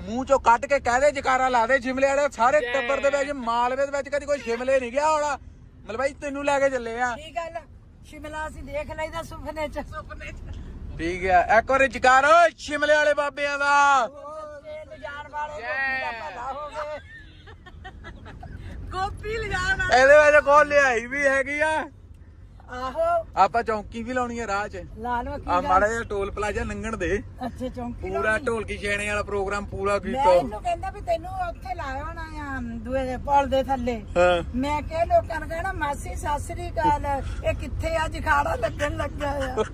ਮੂੰਹ ਚੋਂ ਕੱਢ ਕੇ ਕਹਿ ਦੇ ਜਕਾਰਾ ਲਾ ਦੇ ਸ਼ਿਮਲੇ ਵਾਲੇ ਸਾਰੇ ਟੱਬਰ ਦੇ ਵਿੱਚ ਮਾਲਵੇ ਦੇ ਵਿੱਚ ਕਦੀ ਕੋਈ ਸ਼ਿਮਲੇ ਨਹੀਂ ਗਿਆ ਹੋਣਾ। ਮਲਬਾਈ ਤੈਨੂੰ ਲੈ ਕੇ ਚੱਲੇ ਆ। ਕੀ ਗੱਲ? ਸ਼ਿਮਲਾ ਅਸੀਂ ਦੇਖ ਲਈਦਾ ਸੁਪਨੇ ਚ। ਸੁਪਨੇ ਚ। ਠੀਕ ਹੈ ਇੱਕ ਵਾਰੀ ਜਕਾਰੋ ਸ਼ਿਮਲੇ ਵਾਲੇ ਬਾਬਿਆਂ ਦਾ। ਵਾਲੇ ਗੋਪੀ ਲਿਜਾਣ ਵਾਲੇ। ਇਹਦੇ ਵਿੱਚ ਕੋਲ ਲਿਆਈ ਵੀ ਹੈਗੀ ਆ। ਆਹੋ। ਆਪਾਂ ਚੌਂਕੀ ਵੀ ਲਾਉਣੀ ਆ ਰਾਹ 'ਚ। ਲਾ ਲਓ ਕੀ ਆ ਗੱਲ ਮਾੜਾ ਜਿਹਾ ਟੋਲ ਪਲਾਜ਼ਾ ਲੰਘਣ ਦੇ। ਅੱਛੇ ਚੌਂਕੀ ਪੂਰਾ ਲਾਉਣੀ। ਢੋਲਕੀ ਛੇਣੇ ਵਾਲਾ ਪ੍ਰੋਗਰਾਮ ਪੂਰਾ ਮੈਂ ਕੀਤਾ। ਇਹਨੂੰ ਕਹਿੰਦਾ ਵੀ ਤੈਨੂੰ ਉੱਥੇ ਲਾਇਆ ਹੋਣਾ ਆ ਦੂਏ ਦੇ ਪੁਲ ਦੇ ਥੱਲੇ। ਹਾਂ। ਮੈਂ ਕਿਹਾ ਲੋਕਾਂ ਨੂੰ ਕਹਿਣਾ ਮਾਸੀ ਸਤਿ ਸ੍ਰੀ ਅਕਾਲ। ਇਹ ਕਿੱਥੇ ਅੱਜ ਖਾੜਾ ਲੱਗਣ ਲੱਗਾ ਆ।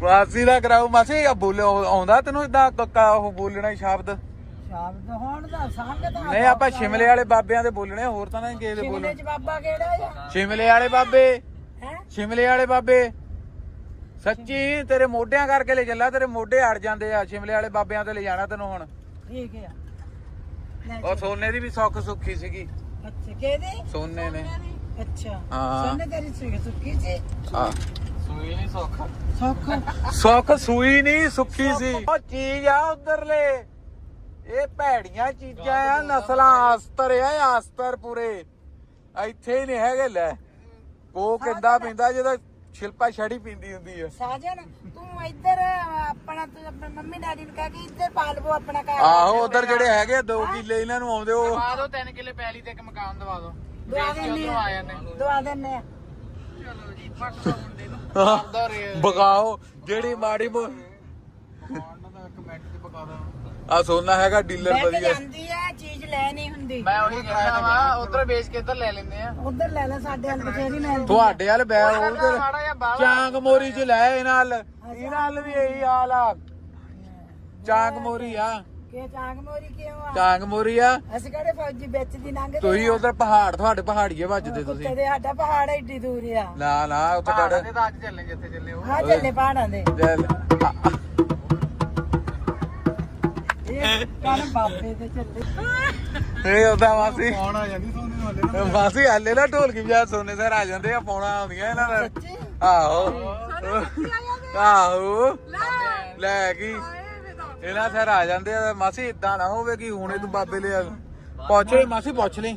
ਮਾਸੀ ਦਾ ਕਰਾਉ ਮਾਸੀ ਆ ਬੋਲ ਆਉਂਦਾ ਤੈਨੂੰ ਇਦਾਂ ਕੱਕਾ ਉਹ ਬੋਲਣਾ ਹੀ ਸ਼ਬਦ? ਸ਼ਬਦ ਹੋਣ ਦਾ ਸੰਗ ਤਾਂ ਨਹੀਂ ਆਪਾਂ ਸ਼ਿਮਲੇ ਵਾਲੇ ਬਾਬਿਆਂ ਦੇ ਬੋਲਣੇ ਆ, ਹੋਰ ਤਾਂ ਨਹੀਂ ਕਿਸੇ ਦੇ ਸ਼ਿਮਲੇ ਬੋਲਣੇ। ਚ ਬਾਬਾ ਕਿਹੜਾ ਆ? ਸ਼ਿਮਲੇ ਵਾਲੇ ਬਾਬੇ ਹੈ? ਸ਼ਿਮਲੇ ਵਾਲੇ ਬਾਬੇ। ਸੱਚੀ ਤੇਰੇ ਮੋਢਿਆਂ ਕਰਕੇ ਲੈ ਚੱਲਾ ਤੇਰੇ ਮੋਢੇ ਅੜ ਜਾਂਦੇ ਆ। ਸ਼ਿਮਲੇ ਵਾਲੇ ਬਾਬਿਆਂ ਤੇ ਲੈ ਜਾਣਾ ਤੈਨੂੰ ਹੁਣ। ਠੀਕ ਆ। ਲੈ ਉਹ ਸੋਨੇ ਦੀ ਵੀ ਸੁੱਖ ਸੁੱਖੀ ਸੀਗੀ। ਅੱਛਾ ਕਿਹਦੀ? ਸੋਨੇ ਨੇ। ਅੱਛਾ। ਹਾਂ। ਸੋਨੇ ਤੇਰੀ ਸੁੱਕੀ ਸੁੱਕੀ ਸੀ? ਆ ਸੂਈ ਨਹੀਂ ਸੁੱਖ। ਸੁੱਖ? ਸੁੱਖ ਸੂਈ ਨਹੀਂ ਸੁੱਖੀ ਸੀ। ਉਹ ਚੀਜ਼ ਆ ਉਧਰਲੇ। ਇਹ ਭੈੜੀਆਂ ਚੀਜ਼ਾਂ ਆ ਨਸਲਾਂ ਆਸਤਰ ਆ ਆਸਤਰ ਪੂਰੇ। ਇੱਥੇ ਹੀ ਨਹੀਂ ਹੈਗੇ ਲੈ। ਉਹ ਕਿੰਦਾ ਪਿੰਦਾ ਜਿਹਦਾ ਸ਼ਿਲਪਾ ਛੜੀ ਪਿੰਦੀ ਹੁੰਦੀ ਆ। ਸਾਜਨ ਤੂੰ ਇੱਧਰ ਆਪਣਾ ਤੂੰ ਆਪਣੇ ਮੰਮੀ ਡੈਡੀ ਨੂੰ ਕਹਿ ਕੇ ਇੱਧਰ ਪਾ ਲਵੋ ਆਪਣਾ ਘਰ। ਆਹੋ ਉਧਰ ਜਿਹੜੇ ਹੈਗੇ ਆ, ਦੋ ਕਿੱਲੇ ਇਹਨਾਂ ਨੂੰ ਆਉਂਦੇ ਉਹ ਦਵਾ ਦਿਓ 3 ਕਿੱਲੇ ਪੈਲੀ ਤੇ ਇੱਕ ਮਕਾਨ ਦਵਾ ਦਿਓ ਦਵਾ ਕੇ ਦਿੰਨੇ ਆ ਦਵਾ ਦਿੰਨੇ ਆ। ਚਲੋ ਜੀ ਫੱਟ ਦੋ ਮੁੰਡੇ ਨੂੰ। ਆਪਦਾ ਰੇ ਬਗਾਓ ਜਿਹੜੀ ਮਾੜੀ ਮੋ ਕਮਾਂਡ ਦਾ ਇੱਕ ਮਿੰਟ ਚ ਪਕਾ ਦੋ ਆ ਸੋਨਾ ਹੈਗਾ ਡੀਲਰ ਲੈ ਕੇ ਵਧੀਆ। ਜਾਂਦੀ ਆ ਚੀਜ਼ ਲੈ ਨਹੀਂ ਹੁੰਦੀ। ਮੈਂ ਉਹੀ ਕਹਿੰਦਾ ਵਾ ਉਧਰ ਵੇਚ ਕੇ ਇੱਧਰ ਲੈ ਲੈਂਦੇ ਆ। ਉਧਰ ਲੈ ਲੈ ਸਾਡੇ ਹਲ ਬਥੇਰੀ ਮਿਲਦੀ ਤੁਹਾਡੇ ਵਾਲ ਬੈ ਉਧਰ ਮਾੜਾ ਜਿਹਾ ਬਾਹਰ ਚਾਂਗ ਮੋਰੀ ਚ ਲੈ ਇਹ ਨਾਲ ਇਹ ਨਾਲ ਵੀ ਇਹੀ ਹਾਲ ਆ। ਚਾਂਗ ਮੋਰੀ ਆ। ਕਿ ਚਾਂਗ ਮੋਰੀ ਕਿਉਂ ਆ? ਚਾਂਗ ਮੋਰੀ ਆ। ਅਸੀਂ ਕਿਹੜੇ ਫੌਜੀ ਵਿੱਚ ਦੀ ਲੰਘਦੇ ਤੁਸੀਂ ਉਧਰ ਪਹਾੜ ਤੁਹਾਡੇ ਪਹਾੜੀਏ ਵੱਜਦੇ ਤੁਸੀਂ। ਕੁੱਤੇ ਦੇ ਸਾਡਾ ਪਹਾੜ ਏਡੀ ਦੂਰ ਆ। ਨਾ ਨਾ ਉੱਥੇ ਪਹਾੜਾਂ ਕੱਢ ਦੇ ਤਾਂ ਅੱਜ ਚੱਲੇ ਜਿੱਥੇ ਚੱਲੇ ਉਹ। ਆ ਚੱਲੇ ਪਹਾੜਾਂ ਦੇ। ਕੰਨ ਬਾਬੇ ਦੇ ਚੱਲੇ। ਇਹ ਉਹਦਾ ਮਾਸੀ। ਕੌਣ ਆ ਜਾਂਦੀ ਸੋਨੇ ਨੂੰ ਹਲੇ ਨਾ। ਢੋਲਕੀ ਵਿਆਹ ਸੋਨੇ ਸਰ ਆ ਜਾਂਦੇ ਆ ਪੌਣਾ ਆਉਂਦੀਆਂ ਇਹਨਾਂ ਦਾ। ਸੱਚੀ? ਆਹੋ। ਆਹੋ। ਲੈ। ਕੀ? ਇਹਨਾਂ ਸਰ ਆ ਜਾਂਦੇ ਆ ਮਾਸੀ ਇਦਾਂ ਨਾ ਹੋਵੇ ਕਿ ਹੁਣੇ ਤੂੰ ਬਾਬੇ ਲਿਆ। ਪੁੱਛ ਲਈ ਮਾਸੀ ਪੁੱਛ ਲਈ।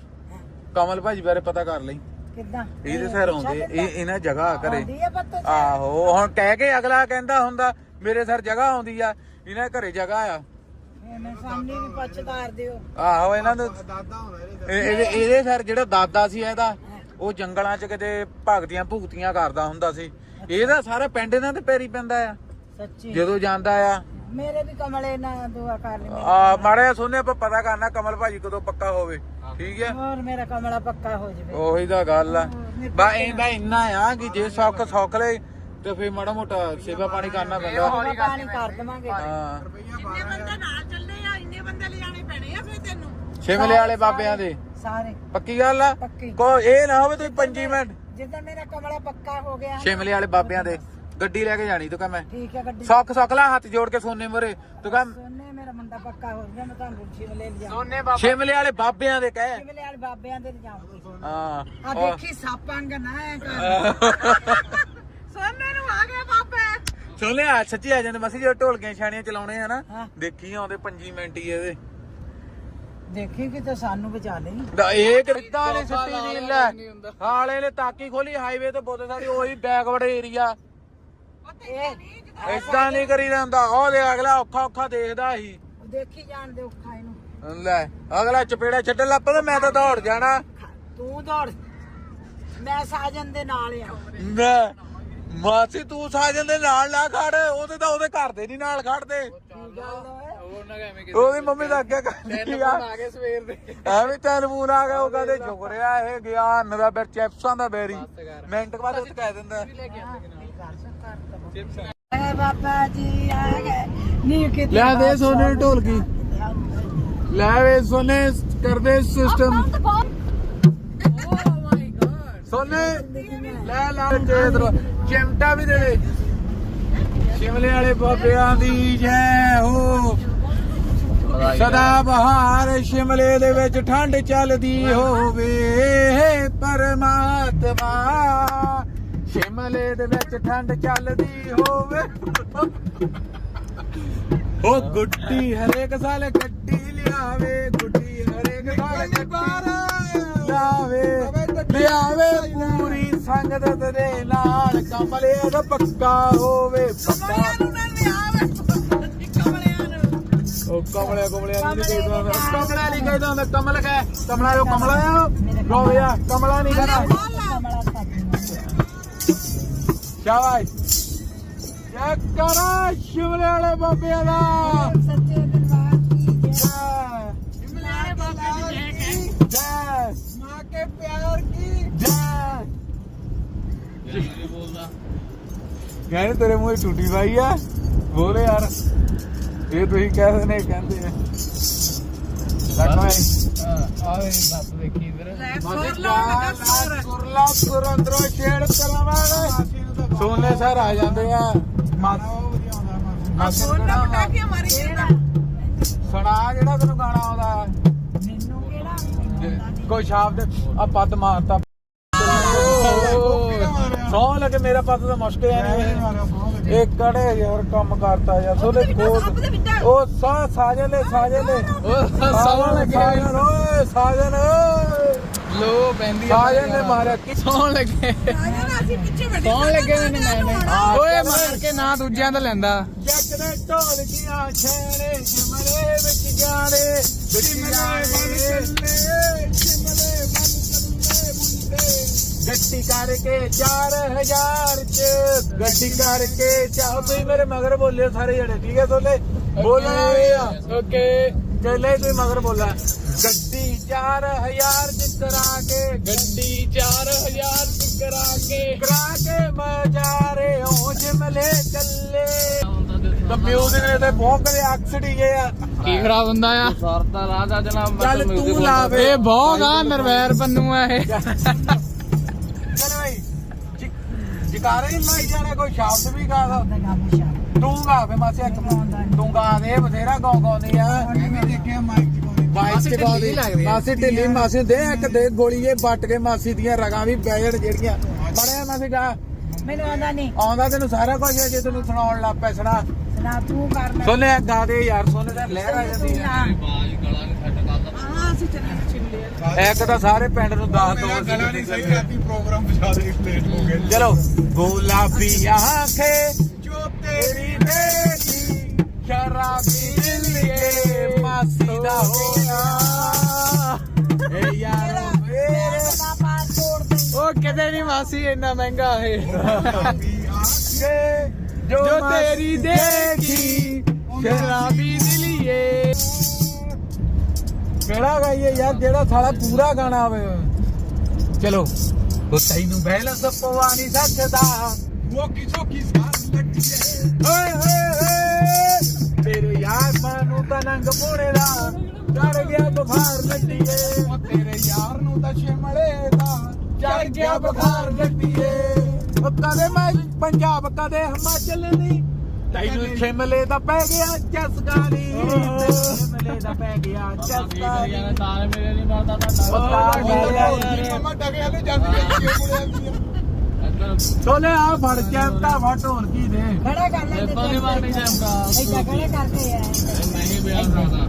ਕਮਲ ਭਾਜੀ ਬਾਰੇ ਪਤਾ ਕਰ ਲਈ। ਕਿੱਦਾਂ? ਇਹਦੇ ਸਰ ਆਉਂਦੇ ਇਹ ਇਹਨਾਂ ਜਗ੍ਹਾ ਕਰੇ ਆਉਂਦੀ ਆ ਪੱਤੇ ਆਹੋ ਹੁਣ ਕਹਿ ਕੇ ਅਗਲਾ ਕਹਿੰਦਾ ਹੁੰਦਾ ਮੇਰੇ ਸਰ ਜਗ੍ਹਾ ਆਉਂਦੀ ਆ ਇਹਨਾਂ ਘਰੇ ਜਗ੍ਹਾ ਆ। ਸਾਹਮਣੇ ਵੀ ਪੁੱਛ ਤਾਰ ਦਿਓ। ਆਹੋ ਇਹਨਾਂ ਨੂੰ ਦਾਦਾ ਹੁੰਦਾ ਇਹਦੇ ਇਹ- ਇਹਦੇ ਇਹਦੇ ਸਰ ਜਿਹੜਾ ਦਾਦਾ ਸੀ ਇਹਦਾ ਉਹ ਜੰਗਲਾਂ 'ਚ ਕਿਤੇ ਭਗਤੀਆਂ ਭੁਗਤੀਆਂ ਕਰਦਾ ਹੁੰਦਾ ਸੀ। ਇਹਦਾ ਸਾਰਾ ਪਿੰਡ ਇਹਨਾਂ ਤੇ ਪੈਰੀ ਪੈਂਦਾ ਆ। ਸੱਚੀ। ਜਦੋਂ ਜਾਂਦਾ ਆ। ਮੇਰੇ ਵੀ ਕਮਲੇ ਨਾਲ ਦੁਆ ਕਰ ਲਈ ਮੇਰੀ। ਆ ਮਾੜੇ ਸੋਨੇ ਆਪਾਂ ਪਤਾ ਕਰਨਾ ਕਮਲ ਭਾਜੀ ਕਦੋਂ ਪੱਕਾ ਹੋਵੇ। ਠੀਕ ਹੈ ਹੋਰ ਮੇਰਾ ਕਮਲਾ ਪੱਕਾ ਹੋ ਜਵੇ। ਉਹੀ ਤਾਂ ਗੱਲ ਆ। ਬਾ ਇਹ ਬਾ ਇੰਨਾ ਆ ਕਿ ਜੇ ਸੌਖ ਸੌਖ ਲੈ ਤੇ ਫੇਰ ਮਾੜਾ ਮੋਟਾ ਸੇਵਾ ਪਾਣੀ ਕਰਨਾ ਪੈਂਦਾ। ਪਾਣੀ ਕਰ ਦਵਾਂਗੇ। ਹਾਂ। ਇੰਨੇ ਬੰਦੇ ਨਾਲ ਚੱਲੇ ਆ ਇੰਨੇ ਬੰਦੇ ਲਿਜਾਣੇ ਪੈਣੇ ਆ ਫੇਰ ਤੈਨੂੰ। ਸ਼ਿਮਲੇ ਵਾਲੇ ਬਾਬਿਆਂ ਦੇ। ਸਾਰੇ। ਪੱਕੀ ਗੱਲ ਆ? ਪੱਕੀ। ਕੋ ਇਹ ਨਾ ਹੋਵੇ ਤੁਸੀਂ 5 ਮਿੰਟ। ਜਿੱਦਾਂ ਮੇਰਾ ਕਮਲਾ ਪੱਕਾ ਹੋ ਗਿਆ। ਸ਼ਿਮਲੇ ਵਾਲੇ ਬਾਬਿਆਂ ਦੇ। ਗੱਡੀ ਲੈ ਕੇ ਜਾਣੀ ਤੂੰ ਕਹ ਮੈਂ। ਠੀਕ ਹੈ ਗੱਡੀ। ਸੌਖ ਸੌਖ ਲਾ ਹੱਥ ਜੋੜ ਕੇ ਸੋਨੇ ਮਰੇ ਤੂੰ ਕਹ ਸੋਨੇ ਮੇਰਾ ਮੁੰਡਾ ਪੱਕਾ ਹੋ ਗਿਆ ਮੈਂ ਤੁਹਾਨੂੰ ਸ਼ਿਮਲੇ ਲਿਜਾਂ ਸੋਨੇ ਬਾਬਾ। ਸ਼ਿਮਲੇ ਵਾਲੇ ਬਾਬਿਆਂ ਦੇ ਕਹਿ। ਸ਼ਿਮਲੇ ਵਾਲੇ ਬਾਬਿਆਂ ਦੇ ਲਿਜਾਉਂਗੀ ਹਾਂ। ਆ ਦੇਖੀ ਸਾਪਾਂਗ ਨਾ ਐ ਕਰ। ਸੋਨੇ ਆ ਸੱਚੀ ਆ ਜਾਂਦੇ। ਮਸੀ ਜੋ ਢੋਲਕੀਆਂ ਛਾਣੀਆਂ ਚਲਾਉਣੇ ਆ ਨਾ। ਹਾਂ। ਦੇਖੀ ਆਉਂਦੇ 5 ਮਿੰਟ ਹੀ ਇਹਦੇ। ਦੇਖੀ ਕਿਤੇ ਸਾਨੂੰ ਬਚਾ ਲਈ। ਦਾ ਇਹ ਕਿੱਦਾਂ ਨੇ ਸਿੱਟੀ ਨਹੀਂ ਲੈ ਹਾਲੇ ਨੇ ਤਾਕੀ ਖੋਲੀ ਹਾਈਵੇ ਤੇ ਬੋਤੇ ਸਾਰੀ ਉਹੀ ਬੈਕਵਰਡ ਏਰੀਆ ਇਹ ਇਦਾਂ ਨਹੀਂ ਕਰੀਦਾ ਹੁੰਦਾ। ਉਹ ਦੇ ਅਗਲਾ ਔਖਾ ਔਖਾ ਦੇਖਦਾ ਸੀ। ਦੇਖੀ ਜਾਣ ਦੇ ਔਖਾ ਇਹਨੂੰ। ਲੈ ਅਗਲਾ ਚਪੇੜਾ ਛੱਡਣ ਲੱਗ ਪਦਾ ਮੈਂ ਤਾਂ ਦੌੜ ਜਾਣਾ। ਤੂੰ ਦੌੜ। ਮੈਂ ਸਾਜਨ ਦੇ ਨਾਲ ਆ। ਮੈਂ ਮਾਸੀ ਤੂੰ ਸਾਜਨ ਦੇ ਨਾਲ ਨਾ ਖੜ। ਉਹਦੇ ਤਾਂ ਉਹਦੇ ਘਰ ਦੇ ਨਹੀਂ ਨਾਲ ਖੜਦੇ। ਹੋਰ ਨਾ ਉਹਦੀ ਮੰਮੀ ਤਾਂ ਅੱਗੇ ਕਰਦੀ ਆ। ਆ ਗਏ ਸਵੇਰ ਦੇ। ਐਵੇਂ ਟੈਲੀਫੋਨ ਆ ਗਿਆ ਉਹ ਕਹਿੰਦੇ ਸ਼ੁਕਰਿਆ ਇਹ ਗਿਆ ਅੰਨ ਦਾ ਫਿਰ ਚਿਪਸਾਂ ਦਾ ਬੈਰੀ ਮਿੰਟ ਬਾਅਦ ਉਹ ਕਹਿ ਦਿੰਦਾ। ਐ ਬਾਬਾ ਜੀ ਆ ਗਏ। ਨੀ ਕਿਤੇ ਲੈ ਦੇ ਸੋਨੇ ਦੀ ਢੋਲਕੀ। ਲੈ ਵੇ ਸੋਨੇ ਕਰਦੇ ਸਿਸਟਮ ਸੋਨੇ ਲੈ ਲਾ ਇਧਰ ਚਿਮਟਾ ਵੀ ਦੇ ਸ਼ਿਮਲੇ ਵਾਲੇ ਬਾਬਿਆਂ ਦੀ ਜੈ ਹੋ। ਸਦਾ ਬਹਾਰ ਸ਼ਿਮਲੇ ਦੇ ਵਿੱਚ ਠੰਡ ਚੱਲਦੀ ਹੋਵੇ। ਪਰਮਾਤਮਾ, ਸ਼ਿਮਲੇ ਦੇ ਵਿੱਚ ਠੰਡ ਚੱਲਦੀ ਹੋਵੇ। ਉਹ ਗੁੱਡੀ ਹਰੇਕ ਸਾਲ ਗੱਡੀ ਲਿਆਵੇ, ਗੁੱਡੀ ਹਰੇਕ ਸਾਲ ਗੱਡੀ ਲਿਆਵੇ ਲਿਆਵੇ ਪੂਰੀ ਸੰਗਤ ਦੇ ਨਾਲ ਕਮਲੇ ਦਾ ਪੱਕਾ ਹੋਵੇ ਪੱਕਾ। ਉਹ ਕਮਲੇ ਕਮਲੇ ਨਹੀਂ ਕਹਿੰਦਾ ਹੁੰਦਾ। ਕਮਲਾ ਨਹੀਂ ਕਹਿੰਦਾ ਹੁੰਦਾ। ਕਮਲ ਕਹੇ ਕਮਲਾ ਜੋ ਕਮਲਾ ਆ। ਰੋਇਆ ਕਮਲਾ ਨਹੀਂ ਕਹਿੰਦਾ। ਸ਼ਾਬਾਸ਼। ਜੱਕਰਾ ਸ਼ਿਮਲੇ ਵਾਲੇ ਬਾਬਿਆਂ ਦਾ। ਕੇ ਪਿਆਰ ਕੀ ਜੈ। ਬੋਲਦਾ। ਕਹਿੰਦੇ ਤੇਰੇ ਮੂੰਹ 'ਚ ਟੂਟੀ ਪਾਈ ਆ। ਬੋਲ ਯਾਰ। ਇਹ ਤੁਸੀਂ ਕਹਿੰਦੇ ਨੇ ਕਹਿੰਦੇ ਆ। ਆਵੇ ਦੇਖੀ ਇਧਰ ਅੰਦਰੋਂ ਛੇੜ ਕਰਾਵਾਂਗੇ ਸੋਨੇ ਸਰ ਆ ਜਾਂਦੇ ਆ। ਪਟਾਕੇ ਮਾਰੀ ਜਾਂਦਾ। ਸੁਣਾ ਜਿਹੜਾ ਤੈਨੂੰ ਗਾਣਾ ਆਉਂਦਾ? ਕਿਹੜਾ ਕੋਈ ਛਾਪ ਦੇ ਆ ਪੱਦ ਮਾਰਤਾ। ਸੌ ਲੱਗੇ ਮੇਰਾ ਪੱਦ ਤਾਂ ਮੁਸ਼ਕਿਲ ਆ ਨਹੀਂ ਇਹ ਕੜੇ ਯਾਰ ਕੰਮ ਕਰਤਾ ਯਾਰ ਸੋਲੇ ਕੋਲ ਉਹ ਸਾ ਸਾਜਨ ਲੈ ਸਾਜਨ ਲੈ ਉਹ ਸੌਣ ਲੱਗੇ ਸਾਜਨ ਓਏ ਸਾਜਨ ਲੋ ਪੈਂਦੀ ਸਾਜਨ ਨੇ ਮਾਰਿਆ। ਕਿ ਸੌਣ ਲੱਗੇ। ਆਇਆ ਨਾ ਅਸੀਂ ਪਿੱਛੇ ਵੱਡੇ ਸੌਣ ਲੱਗੇ ਮੈਨੂੰ ਮੈਂ ਓਏ ਮਾਰ ਕੇ ਨਾ ਦੂਜਿਆਂ ਦਾ ਲੈਂਦਾ। ਜੱਟ ਦੇ ਢੋਲ ਦੀਆਂ ਛੇੜੇ ਸ਼ਿਮਲੇ ਵਿੱਚ ਜਾਣੇ ਸ਼ਿਮਲੇ ਬਨ ਚੱਲੇ ਸ਼ਿਮਲੇ ਬਨ ਚੱਲੇ ਮੁੰਡੇ ਗੱਡੀ ਕਰਕੇ 4000 ਚ ਗੱਡੀ ਕਰਕੇ ਚਾਹ ਤੁਸੀਂ ਮੇਰੇ ਮਗਰ ਬੋਲਿਓ ਸਾਰੇ ਜਣੇ ਠੀਕ ਹੈ ਸੋਲੇ ਬੋਲਣਾ ਇਹ ਆ ਓਕੇ ਚੱਲੇ ਤੁਸੀਂ ਮਗਰ ਬੋਲਾ ਗੱਡੀ 4000 ਚ ਕਰਾ ਕੇ ਗੱਡੀ 4000 ਕਰਾ ਕੇ ਕਰਾ ਕੇ ਮਜਾਰੇ ਹੋ ਸ਼ਿਮਲੇ ਚੱਲੇ ਤਾਂ ਮਿਊਜ਼ਿਕ ਨੇ ਤੇ ਬਹੁਤ ਕਦੇ ਅਕਸੜੀ ਗਏ ਆ। ਕੀ ਖਰਾਬ ਹੁੰਦਾ ਆ? ਸਰਦਾ ਰਾਜਾ ਜਨਾਬ ਚੱਲ ਤੂੰ ਲਾ ਵੇ। ਇਹ ਬਹੁਤ ਆ ਨਰਵੈਰ ਪੰਨੂ ਆ ਇਹ। ਚਲ ਭਾਈ ਜਿਕਾਰੇ ਨਹੀਂ ਲਾਈ ਜਾਣਾ ਕੋਈ ਸ਼ਬਦ ਵੀ ਗਾ ਦਾ। ਤੂੰ ਗਾ ਵੇ ਮਾਸੀ ਇੱਕ ਤੂੰ ਗਾ ਦੇ ਬਥੇਰਾ ਗਾਉ ਗਾਉਂਦੀ ਆ। ਬਾਈਕ ਤੇ ਗਾਉਂਦੀ ਮਾਸੀ ਢਿੱਲੀ ਮਾਸੀ ਦੇ ਇੱਕ ਦੇ ਗੋਲੀ ਇਹ ਵੱਟ ਕੇ ਮਾਸੀ ਦੀਆਂ ਰਗਾਂ ਵੀ ਪੈ ਜਾਣ ਜਿਹੜੀਆਂ। ਬੜਿਆ ਮਾਸੀ ਗਾ? ਮੈਨੂੰ ਆਂਦਾ ਨਹੀਂ ਆਉਂਦਾ ਤੈਨੂੰ ਸਾਰਾ ਕੁਝ ਹੈ ਜੇ ਤੈਨੂੰ ਸੁਣਾਉਣ ਲੱਗ ਪੈ ਸੁਣਾ। ਨਾ ਤੂੰ ਕਰ ਲੈ ਸੋਨੇ ਗਾ ਦੇ ਯਾਰ ਸੋਨੇ ਦਾ ਲਹਿਰ ਆ ਜਾਂਦੀ ਹੈ। ਹਾਂ ਅਸੀਂ ਚੱਲੇ ਚਿੰਲੇ ਇੱਕ ਤਾਂ ਸਾਰੇ ਪਿੰਡ ਨੂੰ ਦੱਸ ਦੋ ਗਲਾ ਨਹੀਂ ਸਹੀ ਰਾਤੀ ਪ੍ਰੋਗਰਾਮ ਪਛਾ ਦੇ ਸਟੇਜ ਹੋ ਗਏ। ਚਲੋ ਗੁਲਾਬੀ ਆਂਖੇ ਜੋ ਤੇਰੀ ਦੇਖੀ ਸ਼ਰਾਬੀ ਦਿਲੀਏ ਮਾਸੀ ਦਾ ਹੋਇਆ। ਏ ਯਾਰ ਉਹ ਕਿਤੇ ਨਹੀਂ ਮਾਸੀ ਇੰਨਾ ਮਹਿੰਗਾ ਆਂਖੇ ਜੋ ਤੇਰੀ ਦੇਖੀ ਸ਼ਰਾਬੀ ਦਿਲੀਏ ਕਿਹੜਾ ਗਾਈਏ ਯਾਰ ਜਿਹੜਾ ਸਾਲਾ ਪੂਰਾ ਗਾਣਾ ਆਵੇ ਚਲੋ। ਉਹ ਤੈਨੂੰ ਬਹਿਲ ਸਪਵਾ ਨਹੀਂ ਸਕਦਾ ਮੋਕੀ ਚੋਕੀ ਸਾਥ ਲੱਗੀ ਓਏ ਹੋਏ ਤੇਰੇ ਯਾਰ ਮਾਨੂੰ ਤਾਂ ਨੰਗ ਪੋੜੇ ਦਾ। ਚੜ ਗਿਆ ਬੁਖਾਰ ਲੱਡੀਏ ਉਹ ਤੇਰੇ ਯਾਰ ਨੂੰ ਤਾਂ ਸ਼ਿਮਲੇ ਦਾ। ਚੜ ਗਿਆ ਬੁਖਾਰ ਲੱਡੀਏ ਉਹ ਕਦੇ ਮੈਂ ਪੰਜਾਬ ਕਦੇ ਹਿਮਾਚਲ ਨਹੀਂ। ਤੈਨੂੰ ਸ਼ਿਮਲੇ ਦਾ ਪੈ ਗਿਆ ਚਸਕਾ ਨੀ ਤੈਨੂੰ ਸ਼ਿਮਲੇ ਦਾ ਪੈ ਗਿਆ ਚਸਕਾ ਨੀ ਤਾਰ ਮੇਰੇ ਨਹੀਂ ਮਾਰਦਾ ਯਾਰ। ਮਮਾ ਤੇ ਜਾਂਦੀ ਦੀਆਂ ਸੋਲੇ ਆ ਫੜ ਚੈਂਤਾ ਵਾ ਢੋਲਕੀ ਦੇ। ਖੜਾ ਕਰ ਲੈ ਇਦਾਂ ਨਹੀਂ ਖੜੇ ਕਰਕੇ ਆ ਨਹੀਂ ਬਿਆਨ ਕਰਦਾ।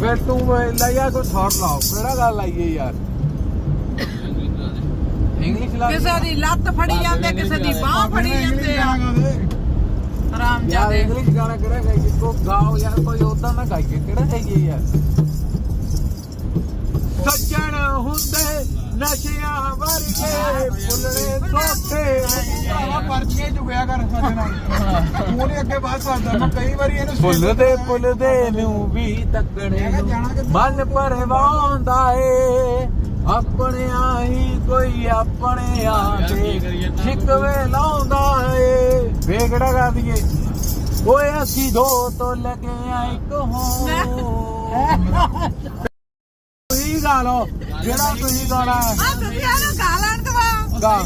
ਫਿਰ ਤੂੰ ਲਾਇਆ ਕੋਈ ਥਾਟ ਲਾਓ। ਕਿਹੜਾ ਗੱਲ ਲਾਈਏ ਯਾਰ? ਇੰਗਲਿਸ਼ ਲਾ ਕਿਸੇ ਦੀ ਲੱਤ ਫੜੀ ਜਾਂਦੇ ਕਿਸੇ ਦੀ ਬਾਹ ਫੜੀ ਜਾਂਦੇ ਆ। ਆਰਾਮ ਯਾਰ ਜਾਦੇ। ਇੰਗਲਿਸ਼ ਗਾਣਾ ਕਿਹੜਾ ਗਾਈਏ ਕੋ ਗਾਓ ਯਾਰ ਕੋਈ ਉਦਾਂ ਨਾ ਗਾਈਏ। ਕਿਹੜਾ ਗਾਈਏ ਯਾਰ? ਸੱਜਣ ਹੁੰਦੇ ਨਸ਼ਿਆਂ ਵਰਗੇ ਫੁੱਲਣੇ ਸੋਖੇ ਆਵਾ ਪਰਚੀਆਂ ਚੁਗਿਆ ਕਰ ਸਾਡੇ ਨਾਲ। ਤੂੰ ਨੇ ਅੱਗੇ ਬਾਤ ਕਰਦਾ। ਮੈਂ ਕਈ ਵਾਰੀ ਇਹਨੂੰ ਫੁੱਲਦੇ ਫੁੱਲਦੇ ਨੂੰ ਵੀ ਤੱਕਣੇ ਨੂੰ। ਮਨ ਪਰਵਾਉਂਦਾ ਏ। ਆਪਣੇ ਹੀ ਕੋਈ ਆਪਣੇ ਆ ਕੇ ਸ਼ਿਕਵੇ ਲਾਉਂਦਾ ਏ। ਵੇਗੜਾ ਗਾ ਦਈਏ? ਓਏ ਅਸੀਂ ਦੋ ਤੋਂ ਲੱਗੇ ਆ ਇੱਕ ਹੋ ਤੁਸੀਂ ਗਾ ਲਓ ਜਿਹੜਾ ਤੁਸੀਂ ਗਾਣਾ ਆ ਤੁਸੀਂ ਇਹਨੂੰ ਗਾ ਲੈਣ ਦਵਾ। ਗਾ।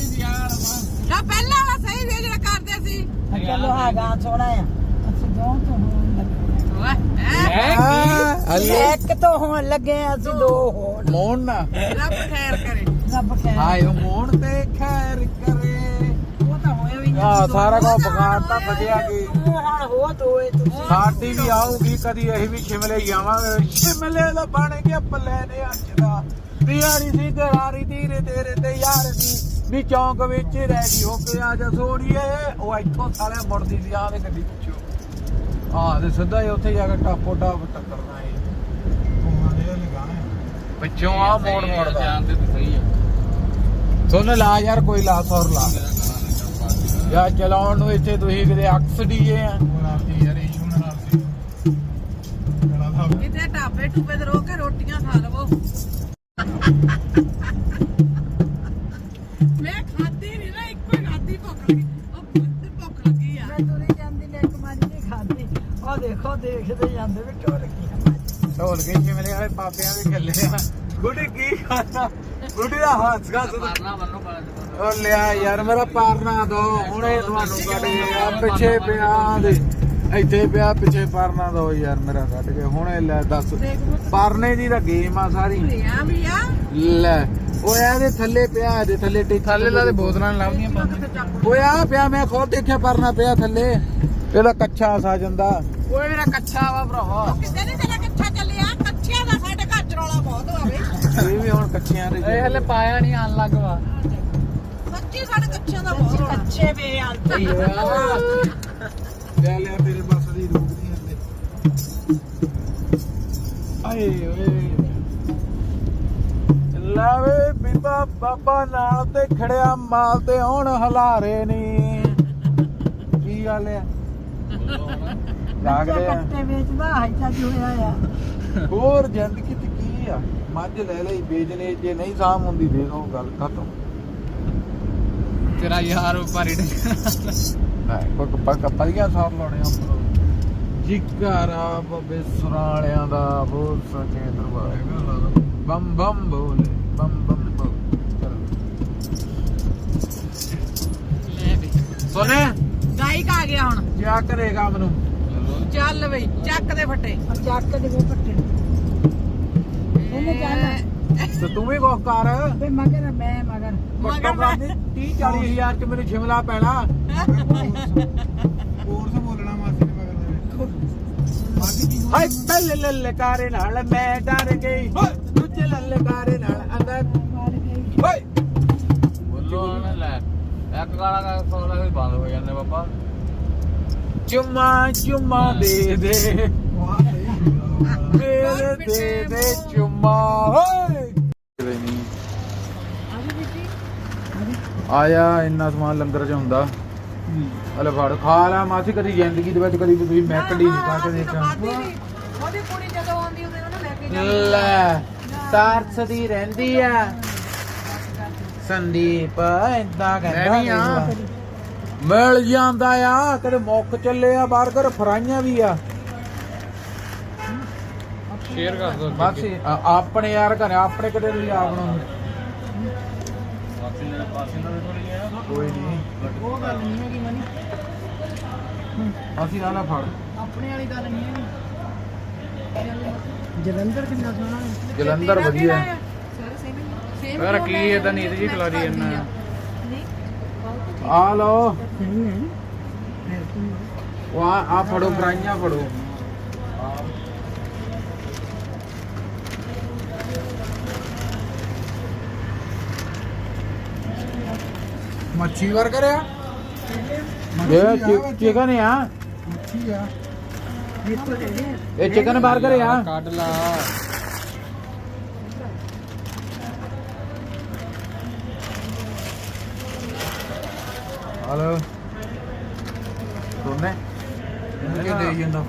ਨਾ ਪਹਿਲਾਂ ਵਾਲਾ ਸਹੀ ਵੇ ਜਿਹੜਾ ਕਰਦੇ ਸੀ। ਚਲੋ ਹਾਂ ਗਾਂ ਸੋਹਣਾ ਆ ਅਸੀਂ ਦੋ ਤੋਂ ਹੋਣ ਲੱਗੇ ਓਏ ਹੈਂ? ਹਾਂ ਅੱਲੇ ਇੱਕ ਤੋਂ ਹੋਣ ਲੱਗੇ ਆ, ਅਸੀਂ ਦੋ ਹੋਣ। ਮੋਹਨ ਨਾ। ਰੱਬ ਖੈਰ ਕਰੇ। ਰੱਬ ਖੈਰ ਆਇਓ ਮੋਹਨ ਤੇ ਖੈਰ ਕਰੇ। ਉਹ ਤਾਂ ਹੋਇਆ ਵੀ ਨਹੀਂ। ਆ ਸਾਰਾ ਕੁਝ ਬਗਾੜ ਤਾਂ ਬਚਿਆ ਕੀ ਹੁਣ ਹੋ ਦੋਏ ਤੁਸੀਂ ਸਾਡੀ ਵੀ ਆਊਗੀ ਕਦੀ ਅਸੀਂ ਵੀ ਸ਼ਿਮਲੇ ਜਾਵਾਂਗੇ ਸ਼ਿਮਲੇ ਦਾ ਬਣ ਗਿਆ ਪੱਲੇ ਨੇ ਅੱਜ ਦਾ। ਪਿਆਰੀ ਸੀ ਗਰਾਰੀ ਤੀਰੇ ਤੇਰੇ ਤੇ ਯਾਰ ਦੀ ਵੀ ਚੌਂਕ ਵਿੱਚ ਰੈਡੀ ਹੋ ਕੇ ਆ ਜਾ ਸੋੜੀਏ। ਉਹ ਇੱਥੋਂ ਸਾਲਿਆ ਮੁੜਦੀ ਸੀ ਆਹ ਦੇ ਗੱਡੀ। ਆਹ ਤੇ ਸਿੱਧਾ ਹੀ ਉੱਥੇ ਜਾ ਕੇ ਟਾਪੋ ਟਾਪ ਟੱਕਰਨਾ ਏ ਘੁੰਮਾਂਗੇ ਲਗਾਏ ਪਿੱਛੋਂ ਆ ਮੋੜ ਮੋੜਦਾ। ਜਾਣਦੇ ਤੇ ਸਹੀ ਆ। ਸੋਨੇ ਲਾ ਯਾਰ ਕੋਈ ਲਾ। ਸੌਰ ਲਾ ਯਾ ਚਲਾਉਣ ਨੂੰ ਇੱਥੇ ਤੁਸੀਂ ਕਿਤੇ ਅਕਸ ਡੀਏ ਆ। ਰਾਤੀ ਯਾਰ ਇਸ਼ੂ ਨਾਲ ਰਾਤੀ। ਦਾ ਕਿਤੇ ਢਾਬੇ ਤੇ ਕੇ ਰੋਟੀਆਂ ਖਾ ਲਵੋ। ਦੇਖਦੇ ਜਾਂਦੇ ਵੀ ਟੋਰ ਕੀ ਢੋਲ ਕੇ ਸ਼ਿਮਲੇ ਵਾਲੇ ਪਾਪਿਆਂ ਦੇ ਗੱਲੇ ਆ। ਗੁੱਡੀ ਕੀ ਖਾਣਾ ਗੁੱਡੀ ਦਾ ਹੱਥ ਗਾ ਮਾਰਨਾ ਬੰਨੋ ਕਾਲਜ ਉਹ ਲਿਆ ਯਾਰ ਮੇਰਾ ਪਾਰਨਾ ਦੋ। ਹੁਣੇ ਤੁਹਾਨੂੰ ਕੱਢ ਗਿਆ ਪਿੱਛੇ ਪਿਆ ਦੇ। ਇੱਥੇ ਪਿਆ ਪਿੱਛੇ ਪਾਰਨਾ ਦੋ ਯਾਰ ਮੇਰਾ ਕੱਢ ਕੇ। ਹੁਣੇ ਲੈ ਦੱਸ। ਪਾਰਨੇ ਦੀ ਤਾਂ ਗੇਮ ਆ ਸਾਰੀ। ਲਿਆ ਵੀ ਆ ਲੈ। ਉਹ ਇਹਦੇ ਥੱਲੇ ਪਿਆ ਇਹਦੇ ਥੱਲੇ ਟਿਕ ਥੱਲੇ ਲਾ ਦੇ ਬੋਤਲਾਂ ਲਾਉਂਦੀਆਂ ਓਏ ਆ ਪਿਆ ਮੈਂ ਖੁਦ ਦੇਖਿਆ ਪਰਨਾ ਪਿਆ ਥੱਲੇ। ਇਹਦਾ ਕੱਚਾ ਸਾ ਜਾਂਦਾ। ਓਏ ਮੇਰਾ ਕੱਚਾ ਵਾ ਭਰਾਵਾ। ਕਿਸੇ ਨੇ ਤੇਰਾ ਕੱਛਾ ਚੱਲਿਆ? ਕੱਛਿਆਂ ਦਾ ਸਾਡੇ ਘਰ ਚ ਰੌਲਾ ਬਹੁਤ ਹੋਵੇ। ਇਹ ਵੀ ਹੁਣ ਕੱਚਿਆਂ ਦੇ ਇਹ ਹਲੇ ਪਾਇਆ ਨਹੀਂ ਆਣ ਲੱਗ ਵਾ। ਸੱਚੀ ਸਾਡੇ ਕੱਛਿਆਂ ਦਾ ਬਹੁਤ ਕੱਚੇ ਵੇ ਅੰਤ। ਲੈ ਲਿਆ ਤੇਰੇ ਬੱਸ ਦੀ ਰੋਕ ਨਹੀਂ ਹੱਲੇ। ਆਏ ਓਏ। ਲਾਵੇ ਬੀਬਾ ਬਾਬਾ ਨਾਲ ਤੇ ਖੜਿਆ ਮਾਲ ਤੇ ਹੁਣ ਹਲਾਰੇ ਨਹੀਂ ਕੀ ਗੱਲ ਆ? ਜਾਗਦੇ ਆ। ਕੱਟੇ ਵੇਚਦਾ ਹਾਈਟਾ ਜੋ ਹੋਇਆ ਆ। ਹੋਰ ਜ਼ਿੰਦਗੀ ਚ ਕੀ ਆ? ਮੱਝ ਲੈ ਲਈ ਵੇਚਨੇ ਜੇ ਨਹੀਂ ਸਾਮ ਹੁੰਦੀ ਦੇ ਦੋ ਗੱਲ ਖਤਮ। ਤੇਰਾ ਯਾਰ ਉੱਪਰ ਹੀ ਪੱਕ ਪੱਕ ਪਲੀਆਂ ਸਾਰ ਲਾਉਣੇ ਆ ਜਿਗਰਾ ਬੱਬੇ ਸੁਰਾਲਿਆਂ ਦਾ ਬੋਲ ਸੱਚੇ ਦਰਬਾਰ। ਬੰਮ ਬੰਮ ਬੋਲੇ ਬੰਮ ਬੰਮ ਸੋਨੇ ਗਾਇਕ ਆ ਗਿਆ ਹੁਣ। ਕਿਆ ਕਰੇਗਾ ਮੈਨੂੰ ਚੱਲ। ਬਈ ਚੱਕ ਦੇ ਫੱਟੇ। ਚੱਕ ਦੇ ਵੇ ਪੱਟੇ ਇਹਨੇ ਕਹਿਣਾ ਤੇ ਤੂੰ ਵੀ ਕੁਛ ਕਰ। ਵੇ ਮਗਰ ਮੈਂ ਮਗਰ। ਘੱਟੋ ਘੱਟ 30 40 ਹਜ਼ਾਰ ਚ ਮੈਨੂੰ ਸ਼ਿਮਲਾ ਪੈਣਾ। ਕੋਰਸ ਬੋਲਣਾ ਮਾਸੀ ਨੇ ਮਗਰ ਦੇ ਮਾਸੀ ਕੀ ਹਾਏ ਪਹਿਲੇ ਲਲਕਾਰੇ ਨਾਲ ਮੈਂ ਡਰ ਗਈ। ਦੂਜੇ ਲਲਕਾਰੇ ਨਾਲ ਅੰਦਰ। ਲੈ ਇੱਕ ਗਾਣਾ ਦਾ ਸੋਲਾ ਵੀ ਬੰਦ ਹੋ ਜਾਂਦੇ ਬਾਬਾ। ਚੁੰਮਾ ਚੁੰਮਾ ਦੇ ਦੇ। ਮੇਰੇ ਦੇ ਦੇ ਚੁੰਮਾ ਓਏ। ਆਇਆ ਇੰਨਾ ਸਮਾਨ ਲੰਗਰ ਚ ਹੁੰਦਾ। ਹਲੇ ਫੜ ਖਾ ਲੈ ਮਾਸੀ ਕਦੀ ਜ਼ਿੰਦਗੀ ਦੇ ਵਿੱਚ ਕਦੀ ਵੀ ਤੁਸੀਂ ਮੈਕਡੀ ਨਹੀਂ ਖਾ ਕੇ ਦੇਖਿਆ। ਉਹਦੀ ਕੁੜੀ ਜਦੋਂ ਆਉਂਦੀ ਉਹਦੇ ਉਹਨੂੰ ਲੈ ਕੇ ਲੈ ਤਰਸਦੀ ਰਹਿੰਦੀ ਆ। ਸੰਦੀਪ ਇਦਾਂ ਕਹਿੰਦਾ ਮੈਂ ਆ। ਮਿਲ ਜਾਂਦਾ ਆ ਕਦੇ ਮੁੱਕ ਚੱਲੇ ਆ 버ਗਰ ਫਰਾਈਆਂ ਵੀ ਆ। ਸ਼ੇਅਰ ਕਰ ਦੋ ਬਸ ਆਪਣੇ ਯਾਰ ਘਰੇ ਆਪਣੇ ਕਦੇ ਨਹੀਂ ਆ ਬਣਾਉਂਦੇ ਕੋਈ ਨਹੀਂ ਉਹ ਗੱਲ ਨਹੀਂ ਹੈਗੀ ਮਨੀ। ਅਸੀਂ ਨਾ ਨਾ ਫੜ। ਆਪਣੇ ਵਾਲੀ ਗੱਲ ਨਹੀਂ ਹੈਗੀ। ਜਲੰਧਰ ਕਿੰਨਾ ਸੋਹਣਾ। ਹੈ ਜਲੰਧਰ ਵਧੀਆ। ਹੀ ਯਾਰ ਕੀ ਇਹਦਾ ਨੀਤ ਜੀ ਖਿਲਾਰੀ ਇਹਨਾਂ ਆ। ਲਓ। ਉਹ ਆ ਫੜੋ ਫਰਾਈਆਂ ਫੜੋ। ਮੱਛੀ ਵਰਗਰ ਆ ਇਹ ਚਿਕਨ ਆ। ਮੱਛੀ ਆ। ਇਹ ਚਿਕਨ 버ਗਰ ਆ ਕੱਢ ਲਾ। ਹਲੋ ਦੋਨੇ ਇਹ ਦੇ ਜਾਂਦਾ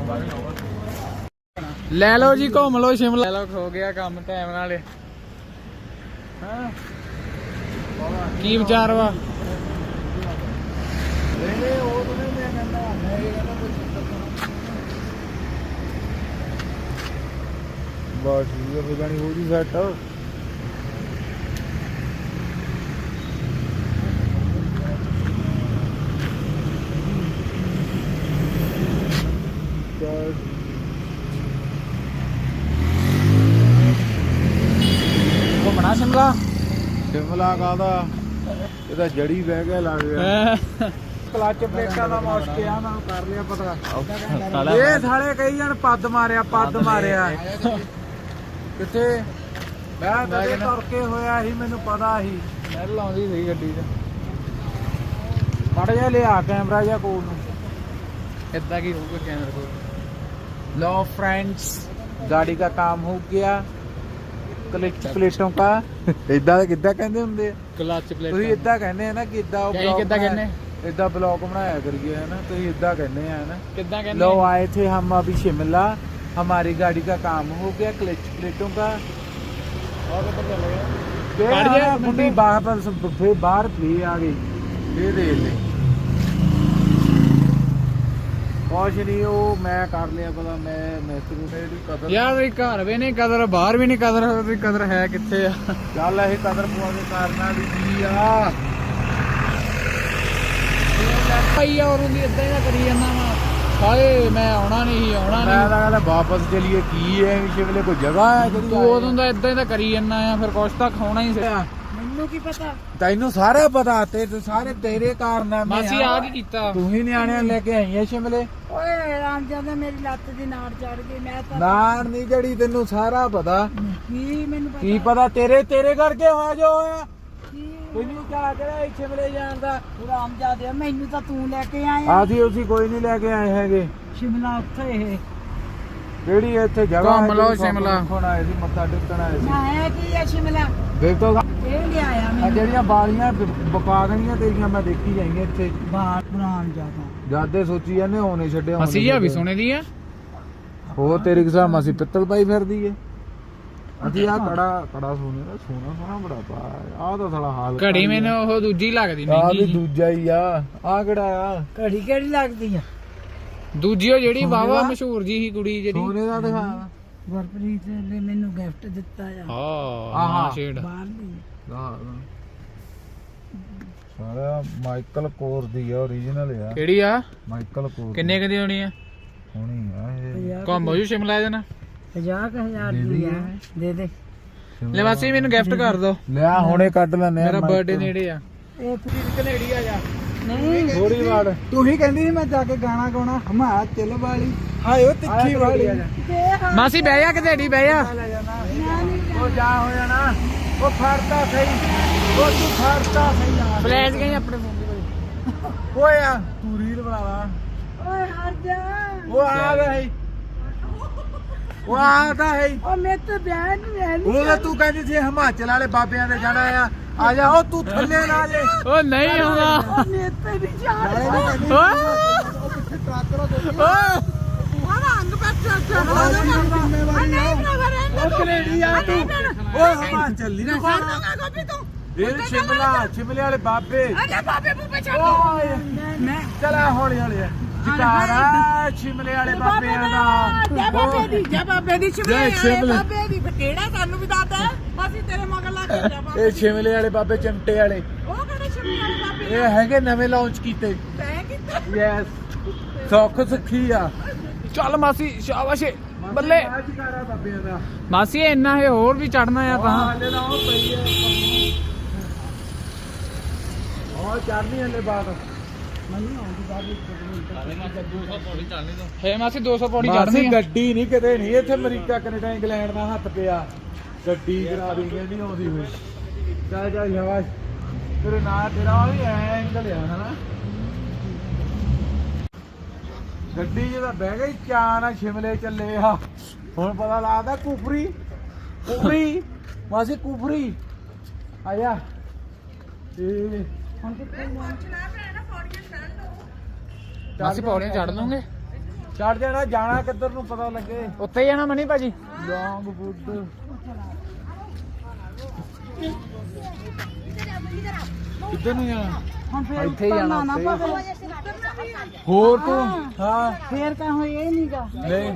ਲੈ ਲਓ ਜੀ ਘੁੰਮ ਲਓ ਸ਼ਿਮਲਾ। ਲੈ ਲਓ ਹੋ ਗਿਆ ਕੰਮ ਟਾਈਮ ਨਾਲ ਹਾਂ। ਕੀ ਵਿਚਾਰ ਵਾ? ਨਹੀਂ ਉਹ ਤਾਂ ਨਹੀਂ ਮੈਂ ਕਹਿੰਦਾ ਮੈਂ ਇਹ ਕਹਿੰਦਾ ਬਸ ਗਾਣੀ ਹੋ ਜੀ ਸੈਟ ਸ਼ਿਮਲਾ ਸ਼ਿਮਲਾ ਕਾਦਾ ਇਹਦਾ ਜੜੀ ਬਹਿ ਗਿਆ ਲੱਗ ਗਿਆ ਕਲਚ ਪਲੇਟਾਂ ਦਾ ਮੁਸ਼ਕ ਆ ਮੈਂ ਕਰ ਲਿਆ ਪਤਾ ਸਾਲਾ ਇਹ ਸਾਲੇ ਕਈ ਜਣ ਪੱਦ ਮਾਰਿਆ ਪੱਦ ਮਾਰਿਆ ਕਿੱਥੇ ਮੈਂ ਕਦੇ ਤੁਰ ਕੇ ਹੋਇਆ ਸੀ ਮੈਨੂੰ ਪਤਾ ਸੀ ਸਮੈਲ ਆਉਂਦੀ ਸੀ ਗੱਡੀ 'ਚ ਮੜ ਜਾ ਲਿਆ ਕੈਮਰਾ ਜਾਂ ਕੋਲ ਨੂੰ ਇਦਾਂ ਕੀ ਹੋਊਗਾ ਕੈਮਰਾ ਕੋਲ लो फ्रेंड्स गाड़ी का काम हो गया क्लिच प्लेटों का ਇਦਾਂ ਕਿੱਦਾਂ ਕਹਿੰਦੇ ਹੁੰਦੇ ਆ ਕਲਚ ਪਲੇਟ ਤੁਸੀਂ ਇਦਾਂ ਕਹਿੰਦੇ ਆ ਨਾ ਕਿ ਇਦਾਂ ਕਈ ਕਿੱਦਾਂ ਕਹਿੰਦੇ? ਇਦਾਂ ਬਲੌਗ ਬਣਾਇਆ ਕਰੀਏ ਹੈ ਨਾ ਤੁਸੀਂ ਇਦਾਂ ਕਹਿੰਦੇ ਆ ਨਾ ਕਿੱਦਾਂ ਕਹਿੰਦੇ लो आए थे हम अभी शिमला हमारी गाड़ी का काम हो गया क्लिच प्लेटों का और ऊपर चले गए फिर ਕੱਢ ਦਿਆ हाँ, मुंडी बाहर पर सब- फिर बाहर भी आ गई ये दे ले ਕੁਛ ਨਹੀਂ ਉਹ ਮੈਂ ਕਰ ਲਿਆ ਪਤਾ ਮੈਂ ਮੈਸਤਰੀ ਨੇ ਇਹਦੀ ਕਦਰ ਯਾਰ ਇਹ ਘਰ ਵੀ ਨਹੀਂ ਕਦਰ ਬਾਹਰ ਵੀ ਨਹੀਂ ਕਦਰ ਉਹਦੀ ਕਦਰ ਹੈ ਕਿੱਥੇ ਆ? ਚੱਲ ਇਹ ਕਦਰ ਪਵਾ ਦੇ ਕਰਨਾ ਵੀ ਕੀ ਆ? ਭਾਈ ਔਰ ਉਹਦੀ ਇਦਾਂ ਹੀ ਨਾ ਕਰੀ ਜਾਂਦਾ ਵਾ। ਹਾਏ ਮੈਂ ਆਉਣਾ ਨਹੀਂ ਆਉਣਾ ਮੈਂ ਨਹੀਂ ਤਾਂ ਕਹਿੰਦਾ ਵਾਪਸ ਚਲੀਏ ਕੀ ਹੈ ਸ਼ਿਮਲੇ ਕੋਈ ਜਗ੍ਹਾ ਹੈ ਜਿਹੜੀ ਤੂੰ ਉਦੋਂ ਦਾ ਇਦਾਂ ਹੀ ਤਾਂ ਕਰੀ ਜਾਂਦਾ ਆ ਫਿਰ ਕੁਛ ਤਾਂ ਖਾਣਾ ਹੀ। ਮੈਨੂੰ ਕੀ ਪਤਾ? ਤੈਨੂੰ ਸਾਰਾ ਪਤਾ ਤੇ ਤੇ ਸਾਰੇ ਤੇਰੇ ਕਾਰਨਾਮੇ ਮਾਸੀ ਆ ਕੀ ਕੀਤਾ? ਤੂੰ ਹੀ ਨਿਆਣਿਆਂ ਲੈ ਕੇ ਆਈ ਸ਼ਿਮਲੇ। ਓਏ ਰਾਮ ਜਾਂਦਾ ਮੇਰੀ ਲੱਤ ਦੀ ਨਾੜ ਚੜ ਗਈ ਮੈਂ ਤਾਂ ਨਾਨ ਨਹੀਂ ਜੜੀ ਤੈਨੂੰ ਸਾਰਾ ਪਤਾ। ਕੀ ਮੈਨੂੰ ਪਤਾ ਕੀ ਪਤਾ? ਤੇਰੇ ਤੇਰੇ ਕਰਕੇ ਹੋਇਆ ਜੋ ਹੋਇਆ? ਤੈਨੂੰ ਕਿਹਾ ਕਿਹੜਾ ਇਹ ਸ਼ਿਮਲੇ ਜਾਣ ਦਾ? ਰਾਮ ਜਾਦੇ ਮੈਨੂੰ ਤਾਂ ਤੂੰ ਲੈ ਕੇ ਆਇਆ। ਆਦੀ ਉਸੀਂ ਕੋਈ ਨਹੀਂ ਲੈ ਕੇ ਆਏ ਹੈਗੇ। ਸ਼ਿਮਲਾ ਉੱਥੇ ਇਹ। ਕਿਹੜੀ ਇੱਥੇ ਜਗ੍ਹਾ ਘੁੰਮ ਹੈ ਲਓ ਸ਼ਿਮਲਾ। ਦੇਖਣ ਆਏ ਸੀ ਮੱਥਾ ਟੇਕਣ ਆਏ ਸੀ? ਹੈ ਕੀ ਹੈ ਸ਼ਿਮਲਾ? ਦੇਖ ਤੋ ਆ ਜਿਹੜੀਆਂ ਬਾਲੀਆਂ ਬਕਾ ਦੇਣੀਆਂ ਤੇਰੀਆਂ ਮੈਂ ਦੇਖੀ ਜਾਈਆਂ ਇੱਥੇ। ਬਾਹਰ ਰਾਮ ਜਾਦਾ ਜਾਦੇ ਸੋਚੀ ਜਾਂਦੇ ਹੋਣੇ ਛੱਡਿਆ ਹੋਣੇ ਮਸੀ ਆ ਵੀ। ਸੋਨੇ ਦੀ ਆ। ਹੋਰ ਤੇਰੀ ਕਿਸਾ ਮਸੀ ਪਿੱਤਲ ਪਾਈ ਫਿਰਦੀ ਏ? ਅਸੀਂ ਆ ਕੜਾ ਕੜਾ ਸੋਨੇ ਦਾ ਸੋਨਾ ਸੋਨਾ ਬੜਾ ਪਾ। ਆ ਤਾਂ ਸਾਲਾ ਹਾਲ ਘੜੀ ਮੈਨੂੰ ਉਹ ਦੂਜੀ ਲੱਗਦੀ ਆ ਵੀ। ਦੂਜਾ ਹੀ ਆ। ਆ ਕਿਹੜਾ ਆ? ਘੜੀ ਕਿਹੜੀ ਲੱਗਦੀ ਆ? ਦੂਜੀ ਉਹ ਜਿਹੜੀ ਵਾਵਾ? ਮਸ਼ਹੂਰ ਜੀ ਸੀ ਕੁੜੀ ਜਿਹੜੀ। ਸੋਨੇ ਦਾ ਦਿਖਾ। ਗੁਰਪ੍ਰੀਤ ਨੇ ਮੈਨੂੰ ਗਿਫਟ ਦਿੱਤਾ ਆ। ਹਾਂ ਆਹਾ। ਹਾਂ ਸ਼ੇਡ। ਬਾਹਰ ਦੀ ਸਾਰਾ ਮਾਈਕਲ ਕੋਰ ਦੀ ਆ origignal ਆ। ਕਿਹੜੀ ਆ? ਮਾਈਕਲ ਕੋਰ ਕਿੰਨੇ ਕਦੀ ਹੋਣੀ ਆ? ਹੋਣੀ ਆ ਇਹ। ਘੁੰਮ ਹੋ ਜੂ ਸ਼ਿਮਲਾ ਨਾਲ 50000 ਦੇ ਦੀ। ਆ। ਦੇ। ਦੇ ਲੈ ਮਾਸੀ ਮੈਨੂੰ ਗਿਫਟ ਕਰ ਦੋ। ਲਿਆ ਹੁਣੇ ਕੱਢ ਲੈਨੇ ਆ ਮੇਰਾ। ਬਰਥਡੇ ਨੇੜੇ ਆ। ਇਹ ਕਨੇਡੀ ਆ ਜਾ ਨਹੀਂ। ਥੋੜੀ ਵਾਰ। ਤੂੰ ਹੀ ਕਹਿੰਦੀ ਸੀ ਮੈਂ ਜਾ ਕੇ ਗਾਣਾ ਗਾਉਣਾ। ਹਮਾ ਚੱਲ ਵਾਲੀ। ਹਾਏ ਉਹ ਤਿੱਖੀ ਵਾਲੀ। ਦੇ ਮਾਸੀ ਬਹਿ ਜਾ ਕਨੇਡੀ ਬਹਿ ਜਾ। ਉਹ ਜਾ ਹੋ ਜਾਣਾ। ਉਹ ਫੜਦਾ ਸਹੀ। ਉਹ ਤੂੰ ਫੜਦਾ ਸਹੀ ਆ। ਫਲੈਸ਼ ਗਈ ਆਪਣੇ ਫੋਨ ਦੀ ਓਏ ਆ ਤੂੰ ਰੀਲ ਬਣਾ ਲਾ। ਓਏ ਹਟ ਜਾ। ਉਹ ਆ ਗਿਆ ਹੈ ਉਹ ਆਦਾ ਹੈ ਓ ਮੈਂ ਤਾਂ ਬਿਆਨ ਨਹੀਂ ਉਹ ਤਾਂ ਤੂੰ ਕਹਿੰਦੀ ਸੀ ਹਿਮਾਚਲ ਵਾਲੇ ਬਾਬਿਆਂ ਦੇ ਜਾਣਾ ਆ। ਆ ਜਾ ਉਹ ਤੂੰ ਥੱਲੇ ਨਾ ਜੇ। ਉਹ ਨਹੀਂ ਆਉਂਦਾ। ਮੈਂ ਤੇ ਨਹੀਂ ਜਾ ਉਹ ਕਨੇਡੀ ਆ ਤੂੰ। ਹਿਮਾਚਲ ਨਹੀਂ ਇਹ ਸ਼ਿਮਲਾ ਸ਼ਿਮਲੇ ਵਾਲੇ ਬਾਬੇ। ਮੈਂ ਚਲਾ ਹੌਲੀ ਹੌਲੀ ਜਕਾਰਾ ਸ਼ਿਮਲੇ ਵਾਲੇ ਬਾਬਿਆਂ ਦਾ ਬਾਬੇ ਦੀ ਜਾ ਬਾਬੇ ਦੀ ਸ਼ਿਮਲੇ ਜੈ ਵਾਲੇ ਸ਼ਿਮਲੇ। ਬਾਬੇ ਦੀ। ਫਿਰ ਕਿਹੜਾ ਸਾਨੂੰ ਵੀ ਦੱਸਦਾ ਅਸੀਂ ਤੇਰੇ ਮਗਰ ਲੱਗ ਕੇ ਜਾਵਾਂ ਇਹ ਸ਼ਿਮਲੇ ਵਾਲੇ ਬਾਬੇ ਚੰਟੇ ਵਾਲੇ। ਉਹ ਕਿਹੜੇ ਸ਼ਿਮਲੇ ਵਾਲੇ ਬਾਬੇ ਇਹ ਹੈਗੇ ਨਵੇਂ ਲਾਂਚ ਕੀਤੇ। ਤੈਂ ਕਿੱਥੇ ਯੈਸ ਸੁੱਖ ਸੁਖੀ ਆ। ਚੱਲ ਮਾਸੀ ਸ਼ਾਬਾਸ਼। ਬੱਲੇ। ਆ ਜਕਾਰਾ ਬਾਬਿਆਂ ਦਾ ਮਾਸੀ ਇੰਨਾ ਹੈ ਹੋਰ ਵੀ ਚੜਨਾ ਆ ਤਾਂ। ਹਾਲੇ ਨਾ ਉਹ ਪਈ ਹੈ। ਉਹ ਚੜਨੀ ਹਲੇ ਬਾਅਦ ਹੈ ਮਾਸੀ 200 ਪੌੜੀ ਚੜਨੀ ਆ। ਗੱਡੀ ਨਹੀਂ ਕਿਤੇ ਨਹੀਂ। ਇੱਥੇ ਅਮਰੀਕਾ ਕੈਨੇਡਾ ਇੰਗਲੈਂਡ ਦਾ ਹੱਥ ਪਿਆ। ਗੱਡੀ ਕਰਾ ਦੀ ਕਹਿੰਦੀ ਆਉਂਦੀ ਹੋਈ। ਚੱਲ ਚੱਲ ਸ਼ਾਬਾਸ਼। ਤੇਰੇ ਨਾਂ ਤੇਰਾ ਵੀ ਐਂਗਲ ਆ ਹਨਾ? ਗੱਡੀ ਜਿਹਦਾ ਬਹਿ ਗਈ ਚਾਹ ਨਾਲ ਸ਼ਿਮਲੇ ਚੱਲੇ ਆ। ਹੁਣ ਪਤਾ ਲੱਗਦਾ ਕੁਫਰੀ ਕੁਫਰੀ ਮਾਸੀ ਕੁਫਰੀ। ਆਇਆ। ਇਹ ਮਾਸੀ ਪੌੜੀਆਂ ਚੜ ਲੂਗੇ ਚੜ ਜਾਣਾ ਜਾਣਾ ਕਿੱਧਰ ਨੂੰ ਪਤਾ ਲੱਗੇ। ਉੱਤੇ ਹੀ ਜਾਣਾ ਮਨੀ ਭਾਜੀ? ਲੌਂਗ ਬੁੱਧ ਕਿੱਧਰ ਨੂੰ ਜਾਣਾ? ਹੁਣ ਫੇਰ ਇੱਥੇ ਹੀ ਜਾਣਾ, ਨਾ। ਪਵੇ। ਹੋਰ ਤੂੰ? ਹਾਂ। ਫੇਰ ਕਹੋ ਇਹ ਨਹੀਂਗਾ ਨਹੀਂ।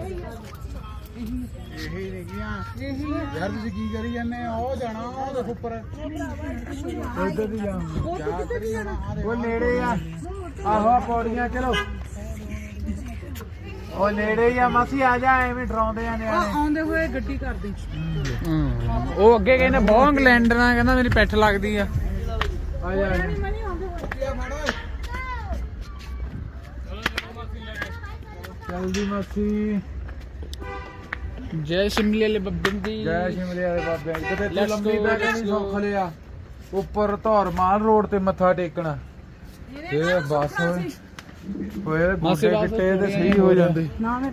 ਇਹੀ ਨੇਗੀਆਂ ਯਾਰ ਤੁਸੀਂ ਕੀ ਕਰੀ ਜਾਂਦੇ ਆ ਉਹ ਜਾਣਾ ਉਹ ਦੇਖ ਉੱਪਰ। ਇੱਧਰ ਦੀ ਜਾ ਉਹ ਨੇੜੇ ਆ। ਆਹੋ ਆਹ ਪੌੜੀਆਂ ਚਲੋ। ਉਹ ਨੇੜੇ ਹੀ ਆ। ਮਾਸੀ ਆ ਜਾ ਐਵੇਂ ਡਰਾਉਂਦੇ ਆ ਨਿਆਣੇ। ਆਉਂਦੇ ਹੋਏ ਗੱਡੀ ਕਰਦੀ। ਉਹ ਅੱਗੇ ਕਹਿੰਦੇ ਬਹੁਤ ਇੰਗਲੈਂਡ ਨਾਲ ਕਹਿੰਦਾ ਮੇਰੀ ਪਿੱਠ ਲੱਗਦੀ ਆ। ਆ ਜਾ। ਮਾਸੀ। ਜੈ ਸ਼ਿਮਲੇ ਵਾਲੇ ਬੱਬੇ ਦੀ। ਜੈ ਸ਼ਿਮਲੇ ਵਾਲੇ ਬਾਬੇ ਕਿਤੇ ਤੂੰ Let's ਲੰਮੀ go, ਬੈ ਕੇ let's ਨਹੀਂ go. ਸੁੱਖ ਲਿਆ। ਉੱਪਰ ਧੌਰ ਮਾਰ ਰੋਡ ਤੇ ਮੱਥਾ ਟੇਕਣਾ। ਇਹ ਬਸ ਹੋਏ। ਮਾਸੀ ਗੋਡੇ ਬਸ ਤੇ ਸਹੀ ਹੀ ਜਾਂਦੇ।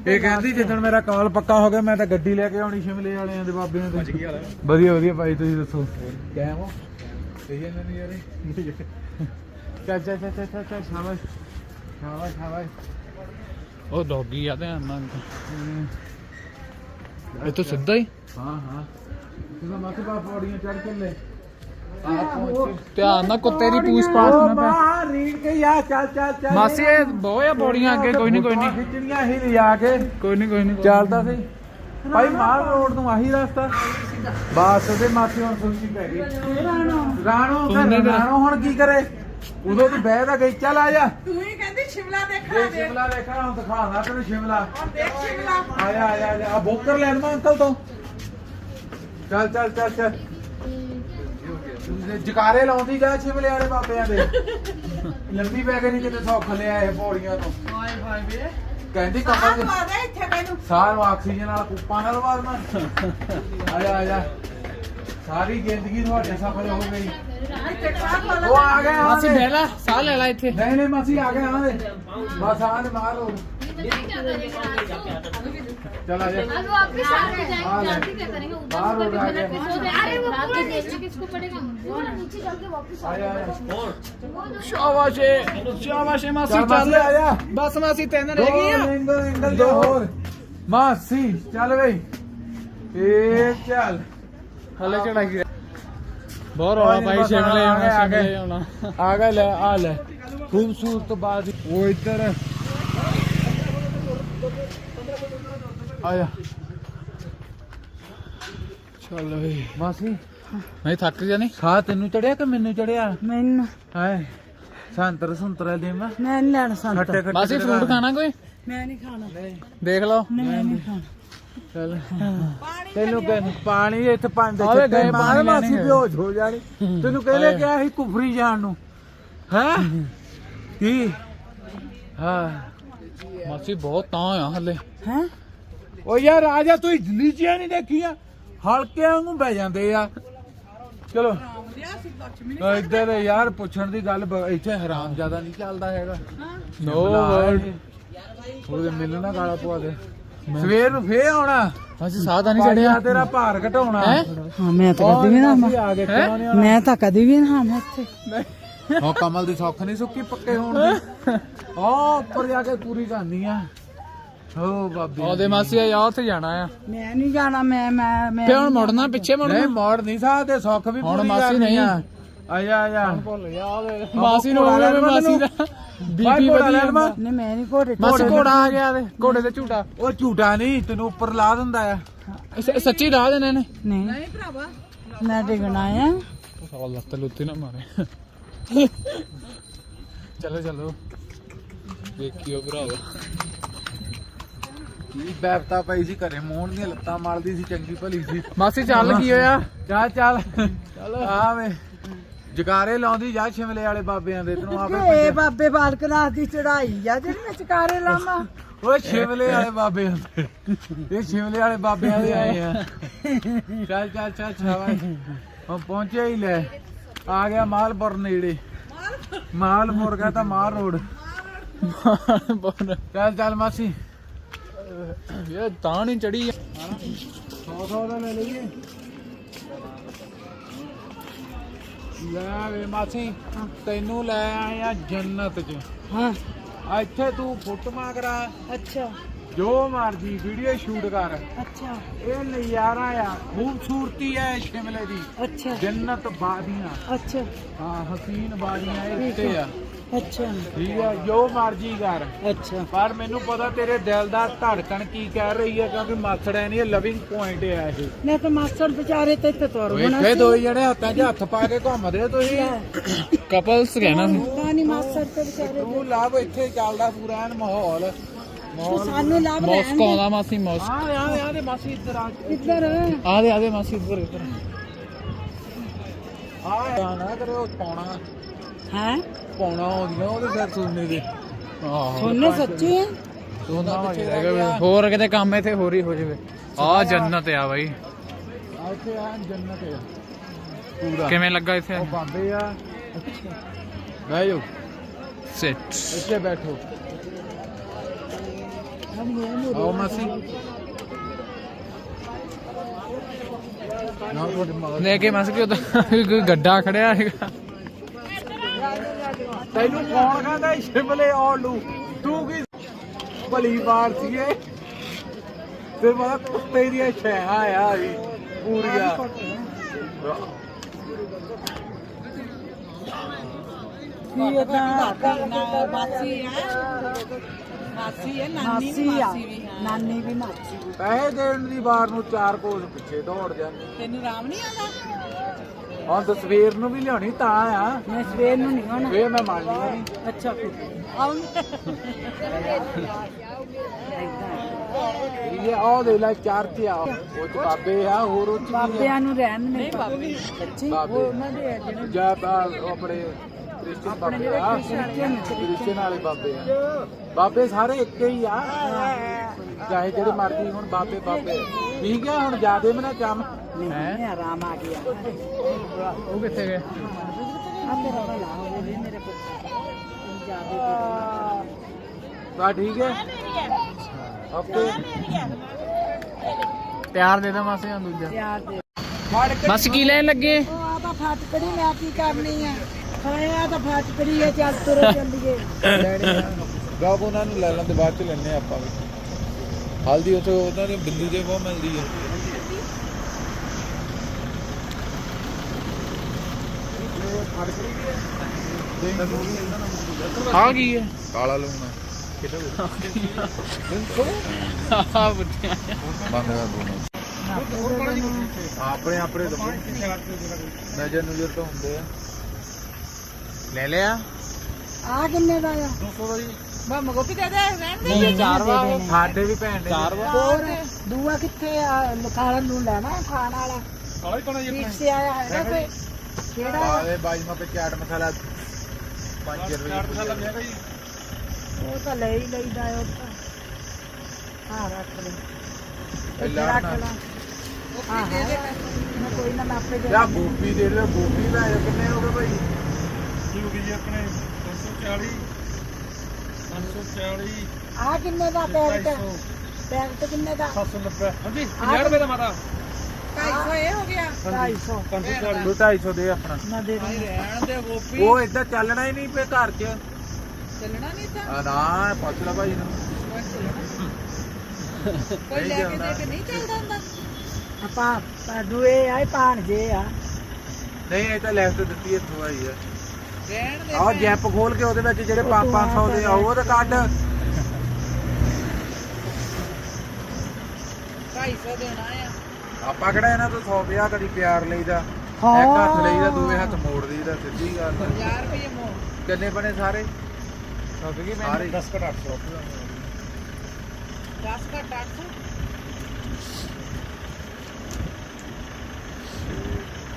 ਇਹ ਕਹਿੰਦੀ ਜਿੱਦਣ ਮੇਰਾ ਕਾਲ ਪੱਕਾ ਹੋ ਗਿਆ ਮੈਂ ਤਾਂ ਗੱਡੀ ਲੈ ਕੇ ਆਉਣੀ ਸ਼ਿਮਲੇ ਵਾਲਿਆਂ ਦੇ ਬਾਬਿਆਂ ਦੇ। ਵਧੀਆ ਵਧੀਆ ਭਾਈ ਤੁਸੀਂ ਦੱਸੋ। ਕਾਇਮ ਹੋ? ਸਹੀ ਹੈ ਨਾ ਯਾਰੇ ਚੱਲ ਚੱਲ ਚੱਲ ਚੱਲ ਚੱਲ ਚੱਲ ਸ਼ਾਬਾਸ਼। ਸ਼ਾਬਾਸ਼ ਸ਼ਾਬਾਸ਼। ਉਹ ਡੌਗੀ ਆ ਤੇ ਅੰਨਾ ਇਹ ਤਾਂ ਸਿੱਧਾ ਹੀ। ਹਾਂ ਹਾਂ। ਤੁਸੀਂ ਮਾਸੀ ਬਾਪ ਪੌੜੀਆਂ ਚੜ ਕੇ ਲੈ। ਧਿਆਨ ਨਾਲ ਕੁੱਤੇ ਦੀ ਪੂਛ ਪਾਸ ਨਾ ਪੈ ਰੀੜ ਕੇ ਯਾ ਚੱਲ ਚੱਲ ਚੱਲ। ਮਾਸੀ ਇਹ ਬੋਇਆ ਪੌੜੀਆਂ ਅੱਗੇ ਕੋਈ ਨਹੀਂ ਕੋਈ ਨਹੀਂ ਖਿੱਚਣੀਆਂ ਹੀ ਲਿਆ ਕੇ। ਕੋਈ ਨਹੀਂ ਕੋਈ ਨਹੀਂ ਚੱਲਦਾ ਸੀ। ਭਾਈ ਮਾਲ ਰੋਡ ਨੂੰ ਆਹੀ ਰਸਤਾ। ਬਾਸ ਦੇ ਮਾਥੀ ਹੁਣ ਸੁਣਦੀ ਪੈ ਗਈ। ਰਾਣੋ। ਰਾਣੋ ਹੁਣ ਕੀ ਕਰੇ? ਉਦੋਂ ਤੂੰ ਬਹਿ ਤਾਂ ਗਈ ਚੱਲ ਆ ਜਾ। ਤੂੰ ਹੀ ਕਹਿੰਦੀ ਸ਼ਿਮਲਾ ਦੇਖਣਾ ਦੇਖ। ਸ਼ਿਮਲਾ ਦੇਖਣਾ ਹੁਣ ਦਿਖਾਣਾ ਤੈਨੂੰ ਸ਼ਿਮਲਾ। ਹੁਣ ਦੇਖ ਸ਼ਿਮਲਾ। ਆ ਜਾ ਆ ਜਾ ਆ ਬੋਕਰ ਲੈ ਲਵਾਂ ਅੰਕਲ ਤੋਂ। ਚੱਲ ਚੱਲ ਚੱਲ ਚੱਲ। ਜਕਾਰੇ ਲਾਉਂਦੀ ਜਾ ਸ਼ਿਮਲੇ ਵਾਲੇ ਬਾਬਿਆਂ ਦੇ। ਲੰਬੀ ਪੈ ਕੇ ਨਹੀਂ ਕਿਤੇ ਸੌਖ ਲਿਆ ਇਹ ਪੌੜੀਆਂ ਤੋਂ। ਹਾਏ ਹਾਏ ਵੇ। ਕਹਿੰਦੀ ਕਮਰ ਆ ਜਾ ਇੱਥੇ ਮੈਨੂੰ। ਸਾਹ ਨੂੰ ਆਕਸੀਜਨ ਨਾਲ ਕੁੱਪਾਂ ਨਾਲ ਮਾਰਨਾ ਆ ਜਾ ਆ ਜਾ ਸਾਰੀ ਜ਼ਿੰਦਗੀ ਤੁਹਾਡੇ ਸਫਲ ਹੋ ਗਈ। ਉਹ ਆ ਗਿਆ ਮਾਸੀ ਆਂਦੇ। ਬਹਿ ਲੈ ਸਾਹ ਲੈ ਲੈ ਇੱਥੇ ਨਹੀਂ ਨਹੀਂ ਮਾਸੀ ਆ ਗਿਆ ਆਂਦੇ ਬਸ ਆਂਦੇ ਮਾਰ ਹੋ चल आ जा अब वो आपके साथ में जाएंगे हाँ, जानती क्या करेंगे ऊपर बाहर से उड़ आ गया। मिनट में सो जाएंगे अरे वो पूरा नीचे किसको पड़ेगा वो ना नीचे चल के वापस आ जा आ जा ਸ਼ਾਬਾਸ਼ ਏ, ਸ਼ਾਬਾਸ਼ ਏ ਮਾਸੀ ਚੱਲ ਮਾਸੀ ਚੱਲ ਆ ਜਾ ਬਸ ਮਾਸੀ ਤਿੰਨ ਦੋ ਰਹਿ ਗਈਆਂ ਐਂਗਲ ਐਂਗਲ ਦੋ ਹੋਰ ਮਾਸੀ ਬਹੁਤ ਰੌਲਾ ਪਾਈ ਸ਼ਿਮਲੇ ਆਉਣਾ ਆ ਗਏ। ਸ਼ਿਮਲੇ ਆਉਣਾ ਆ ਗਿਆ ਲੈ ਆ ਲੈ। ਖੂਬਸੂਰਤ ਬਾਦ ਉਹ ਇੱਧਰ। ਆਇਆ। ਚੱਲ ਵੇ ਮਾਸੀ। ਨਹੀਂ ਥੱਕ ਜਾ ਨਹੀਂ ਸਾਹ ਤੈਨੂੰ ਚੜਿਆ ਕਿ ਮੈਨੂੰ ਚੜਿਆ? ਮੈਨੂੰ। ਹਾਏ ਸੰਤਰ ਸੰਤਰਾ ਦੇ ਮੈਂ। ਮੈਂ ਨੀ ਲੈਣਾ ਸੰਤ ਖੱਟੇ ਖੱਟੇ ਮਾਸੀ ਫਰੂਟ ਖਾਣਾ ਕੋਈ? ਮੈਂ ਨਹੀਂ ਖਾਣਾ। ਦੇਖ ਲਓ। ਮੈਂ ਨਹੀਂ ਖਾਣਾ। ਚੱਲ। ਤੈਨੂੰ ਕਹਿੰਦੇ ਪਾਣੀ ਇੱਥੇ ਪੰਜ ਆਵੇ ਚੱਕੇ ਗਏ ਮਾਰ ਮਾਸੀ ਬੇਹੋਸ਼ ਹੋ ਜਾਣੀ। ਤੈਨੂੰ ਕਹਿੰਦੇ। ਕਿਹਾ ਸੀ ਕੁਫਰੀ ਜਾਣ ਨੂੰ। ਹੈ? ਕੀ? ਹਾਂ। ਮਾਸੀ ਬਹੁਤ ਤਾਂ ਆ ਹਲੇ। ਹੈ? ਓ ਯਾਰ ਆ ਜਾ ਤੂੰ ਨੀਚੀਆਂ ਨਹੀਂ ਦੇਖੀਆਂ। ਹਲਕਿਆਂ ਵਾਂਗੂ ਬਹਿ ਜਾਂਦੇ ਆ। ਚਲੋ। ਇੱਧਰ ਯਾਰ ਪੁੱਛਣ ਦੀ ਗੱਲ ਇੱਥੇ ਹਰਾਮ ਜ਼ਿਆਦਾ ਨਹੀਂ ਚੱਲਦਾ ਹੈਗਾ। No word. ਉਹਦੇ ਨਾ ਗਾਲਾ ਪਵਾ ਦੇ। ਸਵੇਰ ਨੂੰ ਫੇਰ ਆਉਣਾ। ਨਹੀਂ ਪਾਈਆ ਚੜਿਆ ਤੇਰਾ ਭਾਰ ਘਟਾਉਣਾ। ਹੈਂ? ਹਾਂ ਮੈਂ ਤਾਂ ਕਦੀ ਵੀ ਨਾ ਨਹੀਂ ਮੈਂ ਤਾਂ ਕਦੀ ਵੀ ਨਾ ਮੈਂ ਇੱਥੇ। ਹਾਂ ਕਮਲ ਦੀ ਸੌਖ ਨਹੀਂ ਸੁੱਕੀ ਪੱਕੇ ਹੋਣ ਦੀ। ਆ ਉੱਪਰ ਜਾ ਕੇ ਪੂਰੀ ਕਰਨੀ ਆ। ਹੋ ਬਾਬੀ। ਉਹਦੇ ਮਾਸੀ ਆ ਉੱਥੇ ਜਾਣਾ ਆ। ਮੈਂ ਨਹੀਂ ਜਾਣਾ ਮੈਂ ਮੈਂ ਮੈਂ ਹੁਣ ਮੁੜਨਾ ਪਿੱਛੇ ਨਹੀਂ ਮੁੜਨਾ ਮੋੜ ਨਹੀਂ ਸਕਦੇ ਸੁੱਖ ਵੀ ਹੁਣ ਪੂਰੀ ਮਾਸੀ ਕਰਨੀ ਨਹੀਂ। ਆ। ਆ ਜਾ ਆ ਜਾ ਭੁੱਲ ਗਿਆ ਉਹਦੇ ਮਾਸੀ ਨੂੰ ਘੋੜਾ ਉਹਨੇ ਲੈਣ ਮਾਸੀ ਦਾ। ਭਾਈ ਬੀਬੀ ਘੋੜਾ ਵਧੀ ਲੈਣ ਵਾ। ਜਾਂਦਾ। ਨਹੀਂ ਮੈਂ ਨਹੀਂ ਘੋੜੇ ਮਾਸੀ ਘੋੜਾ ਆ ਗਿਆ ਤੇ ਘੋੜੇ ਤੇ ਝੂਟਾ। ਉਹ ਝੂਟਾ ਨਹੀਂ ਤੈਨੂੰ ਉੱਪਰ ਲਾ ਦਿੰਦਾ ਆ। ਸ- ਸੱਚੀ ਰਾਹ ਦੇਣੇ ਨੇ ਨਹੀਂ। ਨਹੀਂ ਭਰਾਵਾ। ਮੈਂ ਡਿਗਣਾ ਆ। ਸਾਲ ਲੱਤ ਲੁੱਤੀ ਨਾ ਮਾਰੇ। ਚਲੋ ਚਲੋ। ਦੇਖਿਓ ਭਰਾਵਾ। ਕੀ ਪਈ ਸੀ ਘਰੇ ਮੋਹਣ ਦੀਆਂ ਲੱਤਾਂ ਮਾਰਦੀ ਸੀ ਚੰਗੀ ਭਲੀ ਸੀ। ਮਾਸੀ ਚੱਲ ਕੀ ਹੋਇਆ? ਚੱਲ ਚੱਲ। ਚੱਲ। ਆ ਵੇ। ਜਗਾਰੇ ਲਾਉਂਦੀ ਜਾ ਸ਼ਿਮਲੇ ਵਾਲੇ ਬਾਬਿਆਂ ਦੇ ਤੈਨੂੰ ਆਪੇ ਇਹ ਭੱਜਿਆ। ਬਾਬੇ ਬਾਲਕ ਨਾਥ ਦੀ ਚੜਾਈ ਆ ਜਿਹੜੀ ਮੈਂ ਚਕਾਰੇ ਲਾਵਾਂ। ਓਏ ਸ਼ਿਮਲੇ ਵਾਲੇ ਬਾਬੇ ਹੁੰਦੇ ਇਹ ਸ਼ਿਮਲੇ ਵਾਲੇ ਬਾਬਿਆਂ ਦੇ ਆਏ ਆ। ਚੱਲ ਚੱਲ ਚੱਲ ਸ਼ਾਬਾਸ਼। ਹੁਣ ਪਹੁੰਚੇ ਹੀ ਲੈ। ਆ ਗਿਆ ਮਾਲਪੁਰ ਨੇੜੇ। ਮਾਲਪੁਰ ਕਾ ਤਾਂ ਮਾਰ ਰੋਡ। ਚੱਲ ਚੱਲ ਮਾਸੀ। ਇਹ ਤਾਂ ਨਹੀਂ ਚੜੀ। 100 100 ਦਾ ਲੈ ਲਈਏ। ਲੈ ਵੇ ਮਾਸੀ ਤੈਨੂੰ ਲੈ ਆਏ ਆ ਜੰਨਤ ਚ। ਹਾਂ। ਇੱਥੇ ਤੂੰ ਫੋਟੋਆਂ ਕਰਾ। ਅੱਛਾ। ਜੋ ਮਰਜ਼ੀ ਵੀਡੀਓ ਸ਼ੂਟ ਕਰ। ਅੱਛਾ। ਇਹ ਨਜ਼ਾਰਾ ਆ ਖੂਬਸੂਰਤੀ ਹੈ ਸ਼ਿਮਲੇ ਦੀ। ਅੱਛਾ। ਜੰਨਤ ਬਾਦੀਆਂ ਅੱਛਾ। ਹਾਂ ਹਸੀਨ ਬਾਦੀਆਂ ਉੱਤੇ ਆ। ਅੱਛਾ। ਠੀਕ ਆ ਜੋ ਮਰਜ਼ੀ ਕਰ। ਅੱਛਾ। ਪਰ ਮੈਨੂੰ ਪਤਾ ਤੇਰੇ ਦਿਲ ਦਾ ਧੜਕਣ ਕੀ ਕਹਿ ਰਹੀ ਹੈ ਕਿਉਂਕਿ ਮਾਸੜ ਐ ਨਹੀਂ ਲਵਿੰਗ ਪੁਆਇੰਟ ਹੈ ਇਹ। ਮੈਂ ਤਾਂ ਮਾਸਟਰ ਵਿਚਾਰੇ ਤੇ ਇੱਥੇ ਤੁਰ ਬਣਾ ਇੱਥੇ ਦੋ ਜਣੇ ਹੱਥਾਂ 'ਚ ਹੱਥ ਪਾ ਕੇ ਘੁੰਮਦੇ ਤੁਸੀਂ? ਕਪਲਸ ਕਹਿਣਾ ਸੀ। ਤਾਂ ਨਹੀਂ ਮਾਸਟਰ ਤੇ ਵਿਚਾਰੇ ਤੂੰ ਲੱਭ ਇੱਥੇ ਚੱਲਦਾ ਪੂਰਾ ਐਨ ਮਾਹੌਲ। ਮਾਹੌਲ ਸਾਨੂੰ ਲੱਭ ਮੌਸਕ ਆਉਂਦਾ ਮਾਸੀ ਮੌਸਕ ਆ ਆ ਆ ਦੇ ਮਾਸੀ ਇੱਧਰ ਆ। ਇੱਧਰ। ਆ ਦੇ ਆ ਦੇ ਮਾਸੀ ਇੱਧਰ ਇੱਧਰ। ਆ ਨਾ ਕਰਿਓ ਪਾਉਣਾ। ਹੈ? ਪਾਉਣਾ ਆਉਂਦੀਆਂ ਉਹਦੇ ਸਿਰ ਸੁਣਨੇ ਦੇ। ਆਹ ਸੋਨੇ ਸੱਚੀ ਹੈ ਦੋਨਾਂ ਭਾਈ ਰਹਿ ਹੋਰ ਕਿਤੇ ਕੰਮ ਇੱਥੇ ਹੋਰ ਹੀ ਹੋ ਜਾਵੇ। ਆ ਜੰਨਤ ਆ ਬਾਈ। ਆ ਇੱਥੇ ਆ ਜੰਨਤ ਆ। ਪੂਰਾ। ਕਿਵੇਂ ਲੱਗਾ ਇੱਥੇ? ਉਹ ਬਾਬੇ ਆ। ਬਹਿ ਜਾਓ। ਸਿਟ ਇੱਥੇ ਬੈਠੋ। ਆਓ ਮਾਸੀ। ਨਾ ਤੁਹਾਡੇ ਮਗਰ ਲੈ ਕੇ ਮਸ ਕਿ ਕੋਈ ਗੱਡਾ ਖੜਿਆ ਹੈਗਾ। ਤੈਨੂੰ ਕੌਣ ਕਹਿੰਦਾ ਸੀ ਸ਼ਿਮਲੇ ਆਲੂ ਤੂੰ ਕੀ ਭਲੀ ਵਾਰ ਸੀਏ ਤੇ ਮੈਂ ਕੁੱਤੇ ਦੀਆਂ ਛੈਹਾਂ ਆ ਵੀ ਪੂਰੀਆਂ। ਕੀ ਤਾਂ ਕਰਨਾ ਮਾਸੀ ਹੈ ਮਾਸੀ ਹੈ ਨਾਨੀ ਵੀ ਮਾਸੀ ਵੀ ਹਾਂ। ਨਾਨੀ ਵੀ ਮਾਸੀ ਵੀ ਪੈਸੇ ਦੇਣ ਦੀ ਵਾਰ ਨੂੰ ਚਾਰ ਕੋਸ ਪਿੱਛੇ ਦੌੜ ਜਾਂਦੇ। ਤੈਨੂੰ ਰਾਮ ਨਹੀਂ ਆਉਂਦਾ? ਹੁਣ ਤਸਵੀਰ ਨੂੰ ਵੀ ਲਿਆਉਣੀ ਤਾਂ ਆ। ਮੈਂ ਸਵੇਰ ਨੂੰ ਨਹੀਂ ਹੋਣਾ ਵੇ ਮੈਂ ਮੰਨ ਲਈ ਅੱਛਾ ਇਹ ਆਹ ਦੇ ਲੈ ਚਾਰ ਤੇ ਆ। ਉਹ ਚ ਬਾਬੇ ਆ ਹੋਰ ਉਹ ਚ ਕੀ ਆ? ਬਾਬਿਆਂ ਨੂੰ ਰਹਿਣ ਨਹੀਂ ਬਾਬੇ ਸੱਚੀ ਬਾਬੇ। ਉਹ ਉਹਨਾਂ ਦੇ ਆ ਜਿਹੜੇ ਜਾਂ ਤਾਂ ਉਹ ਆਪਣੇ ਕ੍ਰਿਸਚਨ ਬਾਬੇ ਆ। ਕ੍ਰਿਸਚਨ ਵਾਲੇ ਬਾਬੇ ਆ। ਬਾਬੇ ਸਾਰੇ ਇੱਕ ਹੀ ਆ। ਚਾਹੇ ਜਿਹੜੇ ਮਰਜ਼ੀ ਹੁਣ ਬਾਬੇ ਬਾਬੇ। ਠੀਕ ਆ ਹੁਣ ਜਿਆਦੇ ਵੀ ਨਾ ਕੰਮ। ਨਹੀਂ ਆਰਾਮ ਆ ਗਿਆ ਉਹ ਕਿੱਥੇ ਗਏ? ਆ ਮੇਰਾ ਭਲਾ ਹੋ ਜੇ ਮੇਰੇ ਪੁੱਤ ਜਿਆਦੇ ਬਾ ਠੀਕ ਹੈ। ਓਕੇ। ਪਿਆਰ ਦੇ ਦਾਂ ਮਾਸੇ ਆ ਦੂਜਾ। ਪਿਆਰ ਦੇ ਬਸ ਕੀ ਲੈਣ ਲੱਗੇ? ਉਹ ਆ ਤਾਂ ਮੈਂ ਕੀ ਕਰਨੀ ਆ ਖਾਇਆ ਤਾਂ ਫਟਕੜੀ ਹੈ ਚੱਲ ਤੁਰ ਚੱਲੀਏ ਗਾਬ ਉਹਨਾਂ ਨੂੰ ਲੈ ਲੈਂਦੇ ਬਾਅਦ ਚ ਲੈਣੇ ਆਪਾਂ ਵੀ। ਹਲਦੀ ਉੱਥੇ ਉਹਨਾਂ ਦੀ ਬਿੰਦੂ ਜੇ ਬਹੁਤ ਮਿਲਦੀ ਹੈ। ਆ ਕੀ ਹੈ? ਕਾਲਾ ਲੂਣਾ ਆ ਬੁੱਢਿਆ। ਬੰਦ ਕਰ ਦੋ ਆਪਣੇ ਆਪਣੇ ਦੱਸੋ ਨਜ਼ਰ ਨਜ਼ਰ ਤਾਂ ਹੁੰਦੇ ਆ। ਲੈ ਲਿਆ। ਆ ਕਿੰਨੇ ਦਾ ਆ? ਬੰਮ ਗੋਪੀ ਦੇ ਦੇ ਰਹਿਣ ਦੇ। ਨਹੀਂ ਚਾਰ ਵਾ ਸਾਡੇ ਵੀ ਭੈਣ ਨੇ ਚਾਰ ਹੋਰ ਦੂਆ ਕਿੱਥੇ ਆ? ਖਾਣ ਨੂੰ ਲੈਣਾ ਖਾਣ ਵਾਲਾ। ਕਾਲਾ ਕੋਣਾ ਠੀਕ ਸੇ ਆਇਆ ਹੈਗਾ ਕੋਈ? ਕਿਹੜਾ? ਆਵੇ ਬਾਈ ਮਾ ਪੇ ਚਾਟ ਮਸਾਲਾ 5 ਰੁਪਏ ਉਹ ਤਾਂ ਲੈ ਹੀ ਲਈਦਾ ਹੈ ਉਹ ਤਾਂ। ਹਾਂ ਰੱਖ ਲੈ ਇਹ ਇੱਥੇ ਲੈ। ਰੱਖ। ਲਾ ਹਾਂ ਹਾਂ ਮੈਂ ਕੋਈ ਨਾ ਮੈਂ ਆਪੇ ਦੇ ਯਾ ਗੋਪੀ ਦੇ ਦੇ ਗੋਪੀ ਲੈ ਜਾ ਕਿੰਨੇ ਹੋ ਗਏ ਭਾਈ ਕੀ ਹੋ ਗਈ ਜੀ ਆਪਣੇ? 540 540 ਆ ਕਿੰਨੇ ਦਾ ਪੈਕਟ? ਪੈਕਟ ਕਿੰਨੇ ਦਾ? 790 ਹਾਂਜੀ 50 ਰੁਪਏ ਦਾ ਮਾਤਾ। 250 ਇਹ ਹੋ ਗਿਆ। 250 540 ਤੂੰ 250 ਦੇ ਆਪਣਾ। ਨਾ ਦੇ ਦੇ ਰਹਿਣ ਦੇ ਗੋਪੀ। ਉਹ ਏਦਾਂ ਚੱਲਣਾ ਹੀ ਨਹੀਂ ਪਏ ਘਰ 'ਚ। ਚੱਲਣਾ ਨਹੀਂ ਤਾਂ। ਆ ਨਾ ਪੁੱਛ ਲੈ ਭਾਈ ਨੂੰ ਕੋਈ ਲੈ ਕੇ ਦੇ ਕੇ ਨਹੀਂ ਚੱਲਦਾ ਹੁੰਦਾ। ਆਪਾਂ ਪਾਡੂਏ ਆਏ ਭਾਣਜੇ ਆ। ਨਹੀਂ ਇਹ ਤਾਂ ਲੈਫਟ ਦਿੱਤੀ ਇੱਥੋਂ ਆਈ ਆ। ਰਹਿਣ ਦੇ ਆਹ ਜੈਪ ਖੋਲ ਕੇ ਉਹਦੇ ਵਿੱਚ ਜਿਹੜੇ 5-500 ਦੇ ਆ ਉਹ ਤਾਂ ਕੱਢ। 250 ਦੇਣਾ ਆ। ਆਪਾਂ ਕਿਹੜਾ ਇਹਨਾਂ ਤੋਂ 100 50 ਕਦੀ ਪਿਆਰ ਲਈਦਾ? ਹਾਂ। ਇੱਕ ਹੱਥ ਲਈਦਾ ਦੂਏ ਹੱਥ ਮੋੜ ਦਈਦਾ ਸਿੱਧੀ ਗੱਲ ਆ। 1000 ਰੁਪਏ ਮੋੜ। ਕਿੰਨੇ ਬਣੇ ਸਾਰੇ? ਸਭ ਕੀ ਸਾਰੇ। 10 ਘਟ 800 10 ਘੱਟ 800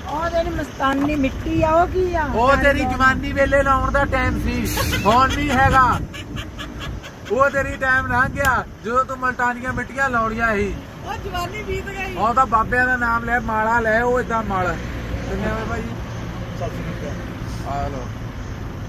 ਉਹ ਜਿਹੜੀ ਮਸਤਾਨੀ ਮਿੱਟੀ ਆ ਉਹ ਕੀ ਆ? ਉਹ ਤੇਰੀ ਜਵਾਨੀ ਵੇਲੇ ਲਾਉਣ ਦਾ ਟਾਈਮ ਸੀ ਹੁਣ ਨਹੀਂ ਹੈਗਾ। ਉਹ ਤੇਰੀ ਟਾਈਮ ਲੰਘ ਗਿਆ ਜਦੋਂ ਤੂੰ ਮਲਟਾਨੀਆਂ ਮਿੱਟੀਆਂ ਲਾਉਣੀਆਂ ਸੀ। ਉਹ ਜਵਾਨੀ ਬੀਤ ਗਈ। ਉਹ ਤਾਂ ਬਾਬਿਆਂ ਦਾ ਨਾਮ ਲੈ ਮਾਲਾ ਲੈ ਉਹ ਇਦਾਂ ਮਲ। ਕਿੰਨੇ ਹੋਏ ਭਾਈ? ਆ ਲੋ